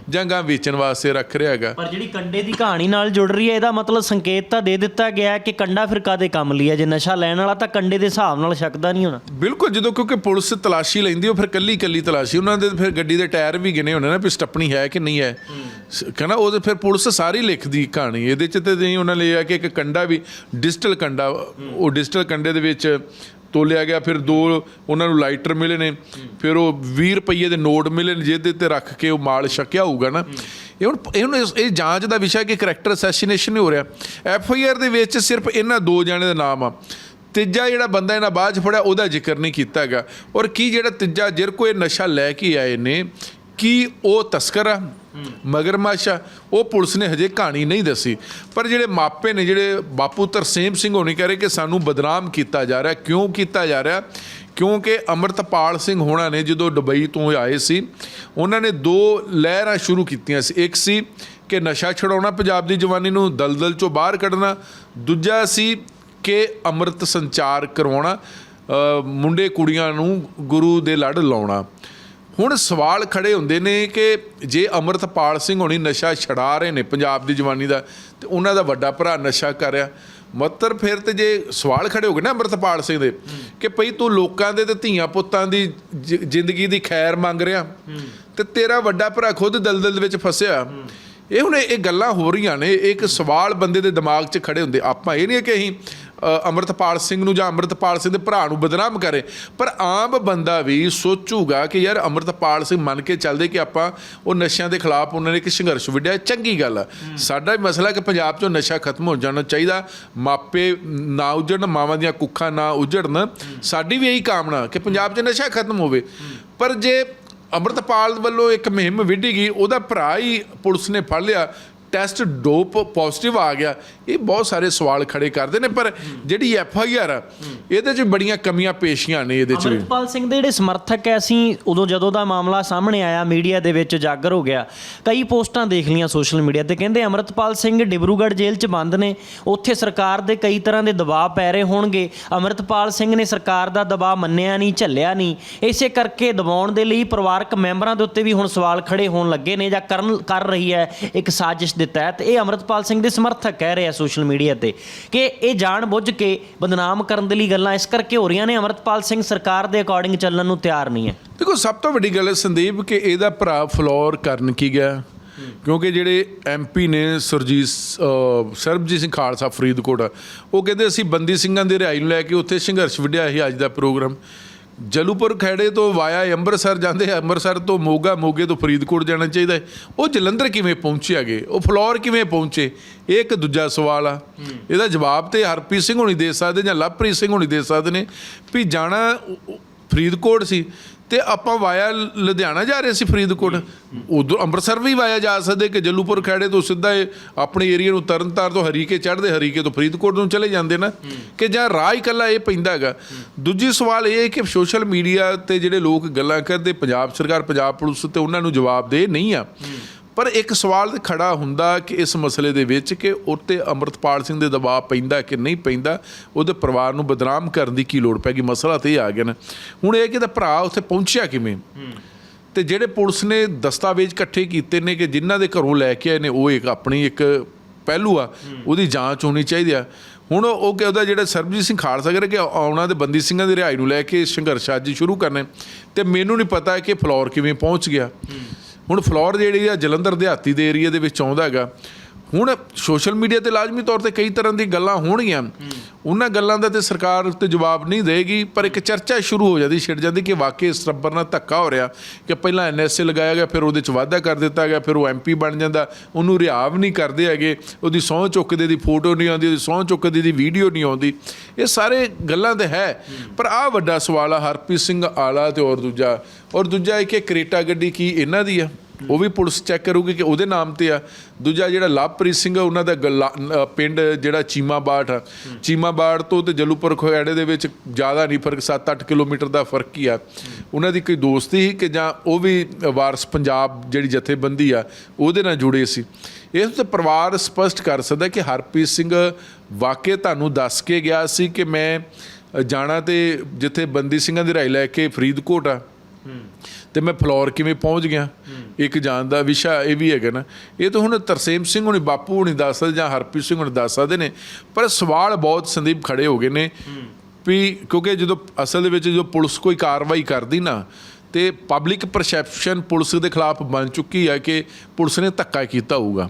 ਜਾਂ ਗਾਂ ਵੇਚਣ ਵਾਸਤੇ ਰੱਖ ਰਿਹਾ ਹੈਗਾ? ਪਰ ਜਿਹੜੀ ਕੰਡੇ ਦੀ ਕਹਾਣੀ ਨਾਲ ਜੁੜ ਰਹੀ ਹੈ ਇਹਦਾ ਮਤਲਬ ਸੰਕੇਤ ਤਾਂ ਦੇ ਦਿੱਤਾ ਗਿਆ ਕਿ ਕੰਡਾ ਫਿਰ ਕਾਦੇ ਕੰਮ ਲਈ ਹੈ। ਜੇ ਨਸ਼ਾ ਲੈਣ ਵਾਲਾ ਤਾਂ ਕੰਡੇ ਦੇ ਹਿਸਾਬ ਨਾਲ ਛਕਦਾ ਨਹੀਂ ਹੋਣਾ। ਬਿਲਕੁਲ ਜਦੋਂ ਕਿਉਂਕਿ ਪੁਲਿਸ ਤਲਾਸ਼ੀ ਲੈਂਦੀ ਉਹ ਫਿਰ ਕੱਲੀ ਕੱਲੀ ਤਲਾਸ਼ੀ ਉਹਨਾਂ ਦੇ ਫਿਰ ਗੱਡੀ ਦੇ ਟਾਇਰ ਵੀ ਗਿਨੇ ਹੋਣੇ ਨਾ ਵੀ ਸਟੱਪਣੀ ਹੈ ਕਿ ਨਹੀਂ ਹੈ। ਕਹਿੰਦਾ ਉਹ ਫਿਰ ਪੁਲਿਸ ਸਾਰੀ ਲਿਖਦੀ ਕਹਾਣੀ। ਇਹਦੇ ਚ ਤੇ ਨਹੀਂ ਉਹਨਾਂ ਇਹ ਆ ਕਿ ਇੱਕ ਕੰਡਾ ਵੀ ਡਿਜੀਟਲ ਕੰਡਾ ਉਹ ਡਿਜੀਟਲ ਕੰਡੇ ਦੇ ਵਿੱਚ ਤੋਲਿਆ ਗਿਆ, ਫਿਰ ਦੋ ਉਹਨਾਂ ਨੂੰ ਲਾਈਟਰ ਮਿਲੇ ਨੇ, ਫਿਰ ਉਹ 20 ਰੁਪਏ ਦੇ ਨੋਟ ਮਿਲੇ ਨੇ, ਜਿਹਦੇ ਤੇ ਰੱਖ ਕੇ ਉਹ ਮਾਲ ਛਕਿਆ ਹੋਊਗਾ ਨਾ। ਇਹ ਹੁਣ ਇਹ ਹੁਣ ਇਸ- ਇਹ ਜਾਂਚ ਦਾ ਵਿਸ਼ਾ ਕਿ ਕਰੈਕਟਰ ਅਸੈਸੀਨੇਸ਼ਨ ਨਹੀਂ ਹੋ ਰਿਹਾ। ਐਫ ਆਈ ਆਰ ਦੇ ਵਿੱਚ ਸਿਰਫ ਇਹਨਾਂ ਦੋ ਜਣੇ ਦਾ ਨਾਮ ਆ। ਤੀਜਾ ਜਿਹੜਾ ਬੰਦਾ ਇਹਨਾਂ ਬਾਅਦ ਚ ਫੜਿਆ, ਉਹਦਾ ਜ਼ਿਕਰ ਨਹੀਂ ਕੀਤਾ ਹੈਗਾ। ਔਰ ਕੀ ਜਿਹੜਾ ਤੀਜਾ ਜਿਰ ਕੋਈ ਨਸ਼ਾ ਲੈ ਕੇ ਆਏ ਨੇ ਕੀ ਉਹ ਤਸਕਰ ਆ? ਮਗਰਮੱਛ ਆ। ਉਹ ਪੁਲਿਸ ਨੇ ਹਜੇ ਕਹਾਣੀ ਨਹੀਂ ਦੱਸੀ। ਪਰ ਜਿਹੜੇ ਮਾਪੇ ਨੇ, ਜਿਹੜੇ ਬਾਪੂ ਤਰਸੇਮ ਸਿੰਘ ਹੋਣੀ ਕਹਿ ਰਹੇ ਕਿ ਸਾਨੂੰ ਬਦਨਾਮ ਕੀਤਾ ਜਾ ਰਿਹਾ, ਕਿਉਂ ਕੀਤਾ ਜਾ ਰਿਹਾ? ਕਿਉਂਕਿ ਅਮਰਤਪਾਲ ਸਿੰਘ ਹੋਣਾ ਨੇ ਜਦੋਂ ਦੁਬਈ ਤੋਂ ਆਏ ਸੀ, ਉਹਨਾਂ ਨੇ ਦੋ ਲਹਿਰਾਂ ਸ਼ੁਰੂ ਕੀਤੀਆਂ ਸੀ। ਇੱਕ ਸੀ ਕਿ ਨਸ਼ਾ ਛਡਾਉਣਾ ਪੰਜਾਬ ਦੀ ਜਵਾਨੀ ਨੂੰ ਦਲਦਲ ਚੋਂ ਬਾਹਰ ਕੱਢਣਾ। ਦੂਜਾ ਸੀ ਕਿ ਅੰਮ੍ਰਿਤ ਸੰਚਾਰ ਕਰਵਾਉਣਾ ਮੁੰਡੇ ਕੁੜੀਆਂ ਨੂੰ ਗੁਰੂ ਦੇ ਲੜ ਲਾਉਣਾ। ਹੁਣ ਸਵਾਲ ਖੜੇ ਹੁੰਦੇ ਨੇ ਕਿ ਜੇ ਅਮਰਤਪਾਲ ਸਿੰਘ ਹੋਣੀ ਨਸ਼ਾ ਛਡਾ ਰਹੇ ਨੇ ਪੰਜਾਬ ਦੀ ਜਵਾਨੀ ਦਾ, ਤੇ ਉਹਨਾਂ ਦਾ ਵੱਡਾ ਭਰਾ ਨਸ਼ਾ ਕਰ ਰਿਹਾ। ਮੱਤਰ ਫਿਰ ਤੇ ਜੇ ਸਵਾਲ ਖੜੇ ਹੋ ਗਏ ਨਾ ਅਮਰਤਪਾਲ ਸਿੰਘ ਦੇ, ਕਿ ਭਈ ਤੂੰ ਲੋਕਾਂ ਦੇ ਤੇ ਧੀਆਂ ਪੁੱਤਾਂ ਦੀ ਜ- ਜ਼ਿੰਦਗੀ ਦੀ ਖੈਰ ਮੰਗ ਰਿਹਾ, ਤੇ ਤੇਰਾ ਵੱਡਾ ਭਰਾ ਖੁਦ ਦਲਦਲ ਵਿੱਚ ਫਸਿਆ। ਇਹ ਹੁਣ ਇਹ ਗੱਲਾਂ ਹੋ ਰਹੀਆਂ ਨੇ, ਇਹ ਇੱਕ ਸਵਾਲ ਬੰਦੇ ਦੇ ਦਿਮਾਗ 'ਚ ਖੜੇ ਹੁੰਦੇ। ਆਪਾਂ ਇਹ ਨਹੀਂ ਕਿ ਅਸੀਂ ਅੰਮ੍ਰਿਤਪਾਲ ਸਿੰਘ ਨੂੰ ਜਾਂ ਅੰਮ੍ਰਿਤਪਾਲ ਸਿੰਘ ਦੇ ਭਰਾ ਨੂੰ ਬਦਨਾਮ ਕਰੇ, ਪਰ ਆਮ ਬੰਦਾ ਵੀ ਸੋਚੂਗਾ ਕਿ ਯਾਰ ਅੰਮ੍ਰਿਤਪਾਲ ਸਿੰਘ ਮੰਨ ਕੇ ਚੱਲਦੇ ਕਿ ਆਪਾਂ ਉਹ ਨਸ਼ਿਆਂ ਦੇ ਖਿਲਾਫ ਉਹਨਾਂ ਨੇ ਇੱਕ ਸੰਘਰਸ਼ ਵਿੱਢਿਆ, ਚੰਗੀ ਗੱਲ ਆ। ਸਾਡਾ ਵੀ ਮਸਲਾ ਕਿ ਪੰਜਾਬ 'ਚੋਂ ਨਸ਼ਾ ਖਤਮ ਹੋ ਜਾਣਾ ਚਾਹੀਦਾ, ਮਾਪੇ ਨਾ ਉਜੜਨ, ਮਾਵਾਂ ਦੀਆਂ ਕੁੱਖਾਂ ਨਾ ਉਜੜਨ, ਸਾਡੀ ਵੀ ਇਹੀ ਕਾਮਨਾ ਕਿ ਪੰਜਾਬ 'ਚ ਨਸ਼ਾ ਖਤਮ ਹੋਵੇ। ਪਰ ਜੇ ਅੰਮ੍ਰਿਤਪਾਲ ਵੱਲੋਂ ਇੱਕ ਮੁਹਿੰਮ ਵਿੱਢੀ ਗਈ, ਉਹਦਾ ਭਰਾ ਹੀ ਪੁਲਿਸ ਨੇ ਫੜ ਲਿਆ ਟੈਸਟ ਡੋਪ ਪੋਜ਼ਿਟਿਵ ਆ ਗਿਆ। ਇਹ ਬਹੁਤ ਸਾਰੇ ਸਵਾਲ ਖੜੇ ਕਰਦੇ ਨੇ, ਪਰ ਜਿਹੜੀ ਐਫ ਆਈ ਆਰ ਆ, ਇਹਦੇ 'ਚ ਬੜੀਆਂ ਕਮੀਆਂ ਪੇਸ਼ੀਆਂ ਨੇ ਇਹਦੇ 'ਚ ਵੀ। ਅਮਰਿਤਪਾਲ ਸਿੰਘ ਦੇ ਜਿਹੜੇ ਸਮਰਥਕ ਐ, ਅਸੀਂ ਉਦੋਂ ਜਦੋਂ ਦਾ ਮਾਮਲਾ ਸਾਹਮਣੇ ਆਇਆ, ਮੀਡੀਆ ਦੇ ਵਿੱਚ ਜਾਗਰ ਹੋ ਗਿਆ, ਕਈ ਪੋਸਟਾਂ ਦੇਖ ਲੀਆਂ ਸੋਸ਼ਲ ਮੀਡੀਆ ਤੇ, ਕਹਿੰਦੇ ਅਮਰਿਤਪਾਲ ਸਿੰਘ ਡਿਬਰੂਗੜ੍ਹ ਜੇਲ੍ਹ 'ਚ ਬੰਦ ਨੇ, ਉੱਥੇ ਸਰਕਾਰ ਦੇ ਕਈ ਤਰ੍ਹਾਂ ਦੇ ਦਬਾਅ ਪੈ ਰਹੇ ਹੋਣਗੇ। ਅਮਰਿਤਪਾਲ ਸਿੰਘ ਨੇ ਸਰਕਾਰ ਦਾ ਦਬਾਅ ਮੰਨਿਆ ਨਹੀਂ, ਝੱਲਿਆ ਨਹੀਂ। ਇਸੇ ਕਰਕੇ ਦਬਾਉਣ ਦੇ ਲਈ ਪਰਿਵਾਰਕ ਮੈਂਬਰਾਂ ਦੇ ਉੱਤੇ ਵੀ ਹੁਣ ਸਵਾਲ ਖੜੇ ਹੋਣ ਲੱਗੇ ਨੇ ਜਾਂ ਕਰਨ, ਕਰ ਰਹੀ ਹੈ ਇੱਕ ਸਾਜ਼ਿਸ਼ ਦੇ ਤਹਿਤ ਇਹ ਅਮਰਿਤਪਾਲ ਸਿੰਘ ਦੇ ਸਮਰਥਕ ਕਹਿ ਰਹੇ ਆ ਸੋਸ਼ਲ ਮੀਡੀਆ ਤੇ ਕਿ ਇਹ ਜਾਣ ਬੁੱਝ ਕੇ ਬਦਨਾਮ ਕਰਨ ਦੇ ਲਈ ਗੱਲਾਂ ਇਸ ਕਰਕੇ ਹੋ ਰਹੀਆਂ ਨੇ, ਅਮਰਿਤਪਾਲ ਸਿੰਘ ਸਰਕਾਰ ਦੇ ਅਕੋਰਡਿੰਗ ਚੱਲਣ ਨੂੰ ਤਿਆਰ ਨਹੀਂ ਹੈ। ਦੇਖੋ, ਸਭ ਤੋਂ ਵੱਡੀ ਗੱਲ ਹੈ ਸੰਦੀਪ ਕਿ ਇਹਦਾ ਭਰਾ ਫਲੋਰ ਕਰਨ ਕੀ ਗਿਆ। ਕਿਉਂਕਿ ਜਿਹੜੇ ਐਮਪੀ ਨੇ ਸਰਜੀਤ ਸਰਬਜੀਤ ਸਿੰਘ ਖਾਲਸਾ, ਫਰੀਦਕੋਟ, ਉਹ ਕਹਿੰਦੇ ਅਸੀਂ ਬੰਦੀ ਸਿੰਘਾਂ ਦੀ ਰਿਹਾਈ ਨੂੰ ਲੈ ਕੇ ਉੱਥੇ ਸੰਘਰਸ਼ ਵਿੱਢਿਆ ਸੀ ਅੱਜ ਦਾ ਪ੍ਰੋਗਰਾਮ। ਜਲੂਪੁਰ ਖੈੜੇ ਤੋਂ ਵਾਇਆ ਅੰਮ੍ਰਿਤਸਰ ਜਾਂਦੇ ਅੰਮ੍ਰਿਤਸਰ ਤੋਂ ਮੋਗਾ ਮੋਗੇ ਤੋਂ ਫਰੀਦਕੋਟ ਜਾਣਾ ਚਾਹੀਦਾ ਹੈ। ਉਹ ਜਲੰਧਰ ਕਿਵੇਂ ਪਹੁੰਚੇ ਗਏ ਉਹ ਫਲੋਰ ਕਿਵੇਂ ਪਹੁੰਚੇ? ਇਹ ਇੱਕ ਦੂਜਾ ਸਵਾਲ ਆ। ਇਹਦਾ ਜਵਾਬ ਤੇ ਹਰਪ੍ਰੀਤ ਸਿੰਘ ਹੋਣੀ ਦੇ ਸਕਦੇ ਜਾਂ ਲਵਪ੍ਰੀਤ ਸਿੰਘ ਹੋਣੀ ਦੇ ਸਕਦੇ ਨੇ। ਵੀ ਜਾਣਾ ਫਰੀਦਕੋਟ ਸੀ। ਤੇ ਆਪਾਂ ਵਾਇਆ ਲੁਧਿਆਣਾ ਜਾ ਰਹੇ ਸੀ ਫਰੀਦਕੋਟ। ਉਧਰ ਅੰਮ੍ਰਿਤਸਰ ਵੀ ਵਾਇਆ ਜਾ ਸਕਦੇ ਕਿ ਜੱਲੂਪੁਰ ਖੈੜੇ ਤੋਂ ਸਿੱਧਾ ਇਹ ਆਪਣੇ ਏਰੀਆ ਨੂੰ ਤਰਨਤਾਰ ਤੋਂ ਹਰੀਕੇ ਚੜ੍ਹਦੇ, ਹਰੀਕੇ ਤੋਂ ਫਰੀਦਕੋਟ ਨੂੰ ਚਲੇ ਜਾਂਦੇ ਨਾ। ਕਿ ਜਾਂ ਰਾਹ ਇਕੱਲਾ ਇਹ ਪੈਂਦਾ ਹੈਗਾ। ਦੂਜੀ ਸਵਾਲ ਇਹ ਹੈ ਕਿ ਸੋਸ਼ਲ ਮੀਡੀਆ ਤੇ ਜਿਹੜੇ ਲੋਕ ਗੱਲਾਂ ਕਰਦੇ, ਪੰਜਾਬ ਸਰਕਾਰ, ਪੰਜਾਬ ਪੁਲਿਸ ਤੇ ਉਹਨਾਂ ਨੂੰ ਜਵਾਬ ਦੇ ਨਹੀਂ ਆ। ਪਰ ਇੱਕ ਸਵਾਲ ਤੇ ਖੜਾ ਹੁੰਦਾ ਕਿ ਇਸ ਮਸਲੇ ਦੇ ਵਿੱਚ ਕਿ ਉੱਤੇ ਅੰਮ੍ਰਿਤਪਾਲ ਸਿੰਘ ਦੇ ਦਬਾਅ ਪੈਂਦਾ ਕਿ ਨਹੀਂ ਪੈਂਦਾ ਉਹਦੇ ਪਰਿਵਾਰ ਨੂੰ ਬਦਨਾਮ ਕਰਨ ਦੀ ਕੀ ਲੋੜ ਪੈ ਗਈ? ਮਸਲਾ ਤੇ ਆ ਗਿਆ ਨਾ। ਹੁਣ ਇਹ ਕਿ ਇਹਦਾ ਭਰਾ ਉੱਥੇ ਪਹੁੰਚਿਆ ਕਿਵੇਂ? ਤੇ ਜਿਹੜੇ ਪੁਲਿਸ ਨੇ ਦਸਤਾਵੇਜ਼ ਇਕੱਠੇ ਕੀਤੇ ਨੇ ਕਿ ਜਿਨ੍ਹਾਂ ਦੇ ਘਰੋਂ ਲੈ ਕੇ ਆਏ ਨੇ ਉਹ ਇੱਕ ਆਪਣੀ ਇੱਕ ਪਹਿਲੂ ਆ ਉਹਦੀ ਜਾਂਚ ਹੋਣੀ ਚਾਹੀਦੀ ਆ। ਹੁਣ ਉਹ ਕਿ ਉਹਦਾ ਜਿਹੜਾ ਸਰਬਜੀਤ ਸਿੰਘ ਖਾਲਸਾ ਕਰੇ ਕਿ ਆਉਣਾ ਦੇ ਬੰਦੀ ਸਿੰਘਾਂ ਦੀ ਰਿਹਾਈ ਨੂੰ ਲੈ ਕੇ ਸੰਘਰਸ਼ ਅੱਜ ਸ਼ੁਰੂ ਕਰਨੇ। ਤੇ ਮੈਨੂੰ ਨਹੀਂ ਪਤਾ ਕਿ ਫਲੋਰ ਕਿਵੇਂ ਪਹੁੰਚ ਗਿਆ। ਹੁਣ ਫਲੋਰ ਜਿਹੜੀ ਆ ਜਲੰਧਰ ਦਿਹਾਤੀ ਦੇ ਏਰੀਆ ਦੇ ਵਿੱਚ ਆਉਂਦਾ ਹੈਗਾ ਹੁਣ ਸੋਸ਼ਲ ਮੀਡੀਆ ਤੇ ਲਾਜ਼ਮੀ ਤੌਰ ਤੇ ਕਈ ਤਰ੍ਹਾਂ ਦੀ ਗੱਲਾਂ ਹੋਣਗੀਆਂ। ਉਹਨਾਂ ਗੱਲਾਂ ਦਾ ਤੇ ਸਰਕਾਰ ਉੱਤੇ ਜਵਾਬ ਨਹੀਂ ਦੇਗੀ, ਪਰ ਇੱਕ ਚਰਚਾ ਸ਼ੁਰੂ ਹੋ ਜਾਂਦੀ, ਛਿੜ ਜਾਂਦੀ ਕਿ ਵਾਕਈ ਇਸ ਰੱਬਰ ਨਾਲ ਧੱਕਾ ਹੋ ਰਿਹਾ ਕਿ ਪਹਿਲਾਂ ਐਨਐਸਏ ਲਗਾਇਆ ਗਿਆ, ਫਿਰ ਉਹਦੇ ਚ ਵਾਅਦਾ ਕਰ ਦਿੱਤਾ ਗਿਆ, ਫਿਰ ਉਹ ਐਮਪੀ ਬਣ ਜਾਂਦਾ, ਉਹਨੂੰ ਰਿਹਾਵ ਨਹੀਂ ਕਰਦੇ ਹੈਗੇ, ਉਹਦੀ ਸਹੁੰ ਚੁੱਕਦੇ ਦੀ ਫੋਟੋ ਨਹੀਂ ਆਉਂਦੀ, ਉਹਦੀ ਸਹੁੰ ਚੁੱਕਦੇ ਦੀ ਵੀਡੀਓ ਨਹੀਂ ਆਉਂਦੀ। ਇਹ ਸਾਰੇ ਗੱਲਾਂ ਤੇ ਹੈ, ਪਰ ਆਹ ਵੱਡਾ ਸਵਾਲ ਆ, ਹਰਪ੍ਰੀਤ ਸਿੰਘ ਆਲਾ ਤੇ ਔਰ ਦੂਜਾ ਔਰ ਦੂਜਾ ਇਹ ਕਿ ਕਰੇਟਾ ਗੱਡੀ ਕੀ ਇਹਨਾਂ ਦੀ ਆ? ਉਹ ਵੀ ਪੁਲਿਸ ਚੈੱਕ ਕਰੂਗੀ ਕਿ ਉਹਦੇ ਨਾਮ ਤੇ ਆ। ਦੂਜਾ ਜਿਹੜਾ ਲਵਪ੍ਰੀਤ ਸਿੰਘ ਆ ਉਹਨਾਂ ਦਾ ਗੱਲਾ- ਅ, ਪਿੰਡ ਜਿਹੜਾ ਚੀਮਾਬਾੜ ਆ। ਚੀਮਾਬਾੜ ਤੋਂ ਤੇ ਜਲੂਪੁਰ ਖੋੜੇ ਦੇ ਵਿੱਚ ਜ਼ਿਆਦਾ ਨਹੀਂ ਫ਼ਰਕ 7-8 ਕਿਲੋਮੀਟਰ ਦਾ ਫ਼ਰਕ ਹੀ ਆ। ਉਹਨਾਂ ਦੀ ਕੋਈ ਦੋਸਤੀ ਸੀ ਕਿ ਜਾਂ ਉਹ ਵੀ ਵਾਰਸ ਪੰਜਾਬ ਜਿਹੜੀ ਜਥੇਬੰਦੀ ਆ ਉਹਦੇ ਨਾਲ ਜੁੜੇ ਸੀ। ਇਸ ਤੇ ਪਰਿਵਾਰ ਸਪਸ਼ਟ ਕਰ ਸਕਦਾ ਕਿ ਹਰਪ੍ਰੀਤ ਸਿੰਘ ਵਾਕਿਆ ਤੁਹਾਨੂੰ ਦੱਸ ਕੇ ਗਿਆ ਸੀ ਕਿ ਮੈਂ ਜਾਣਾ ਤੇ ਜਿੱਥੇ ਬੰਦੀ ਸਿੰਘਾਂ ਦੀ ਰਾਈ ਲੈ ਕੇ ਫਰੀਦਕੋਟ ਆ। ਤੇ ਮੈਂ ਫਲੋਰ ਕਿਵੇਂ ਪਹੁੰਚ ਗਿਆ? ਇੱਕ ਜਾਣ ਦਾ ਵਿਸ਼ਾ ਇਹ ਵੀ ਹੈਗਾ ਨਾ। ਇਹ ਤਾਂ ਹੁਣ ਤਰਸੇਮ ਸਿੰਘ ਹੁਣੀ ਬਾਪੂ ਹੁਣੀ ਦੱਸ ਸਕਦੇ ਜਾਂ ਹਰਪ੍ਰੀਤ ਸਿੰਘ ਹੁਣੀ ਦੱਸ ਸਕਦੇ ਨੇ ਪਰ ਸਵਾਲ ਬਹੁਤ ਸੰਦੀਪ ਖੜੇ ਹੋ ਗਏ ਨੇ ਵੀ ਕਿਉਂਕਿ ਜਦੋਂ ਅਸਲ ਦੇ ਵਿੱਚ ਜਦੋਂ ਪੁਲਿਸ ਕੋਈ ਕਾਰਵਾਈ ਕਰਦੀ ਨਾ ਤੇ ਪਬਲਿਕ ਪਰਸੈਪਸ਼ਨ ਪੁਲਿਸ ਦੇ ਖਿਲਾਫ ਬਣ ਚੁੱਕੀ ਹੈ ਕਿ ਪੁਲਿਸ ਨੇ ਧੱਕਾ ਕੀਤਾ ਹੋਊਗਾ।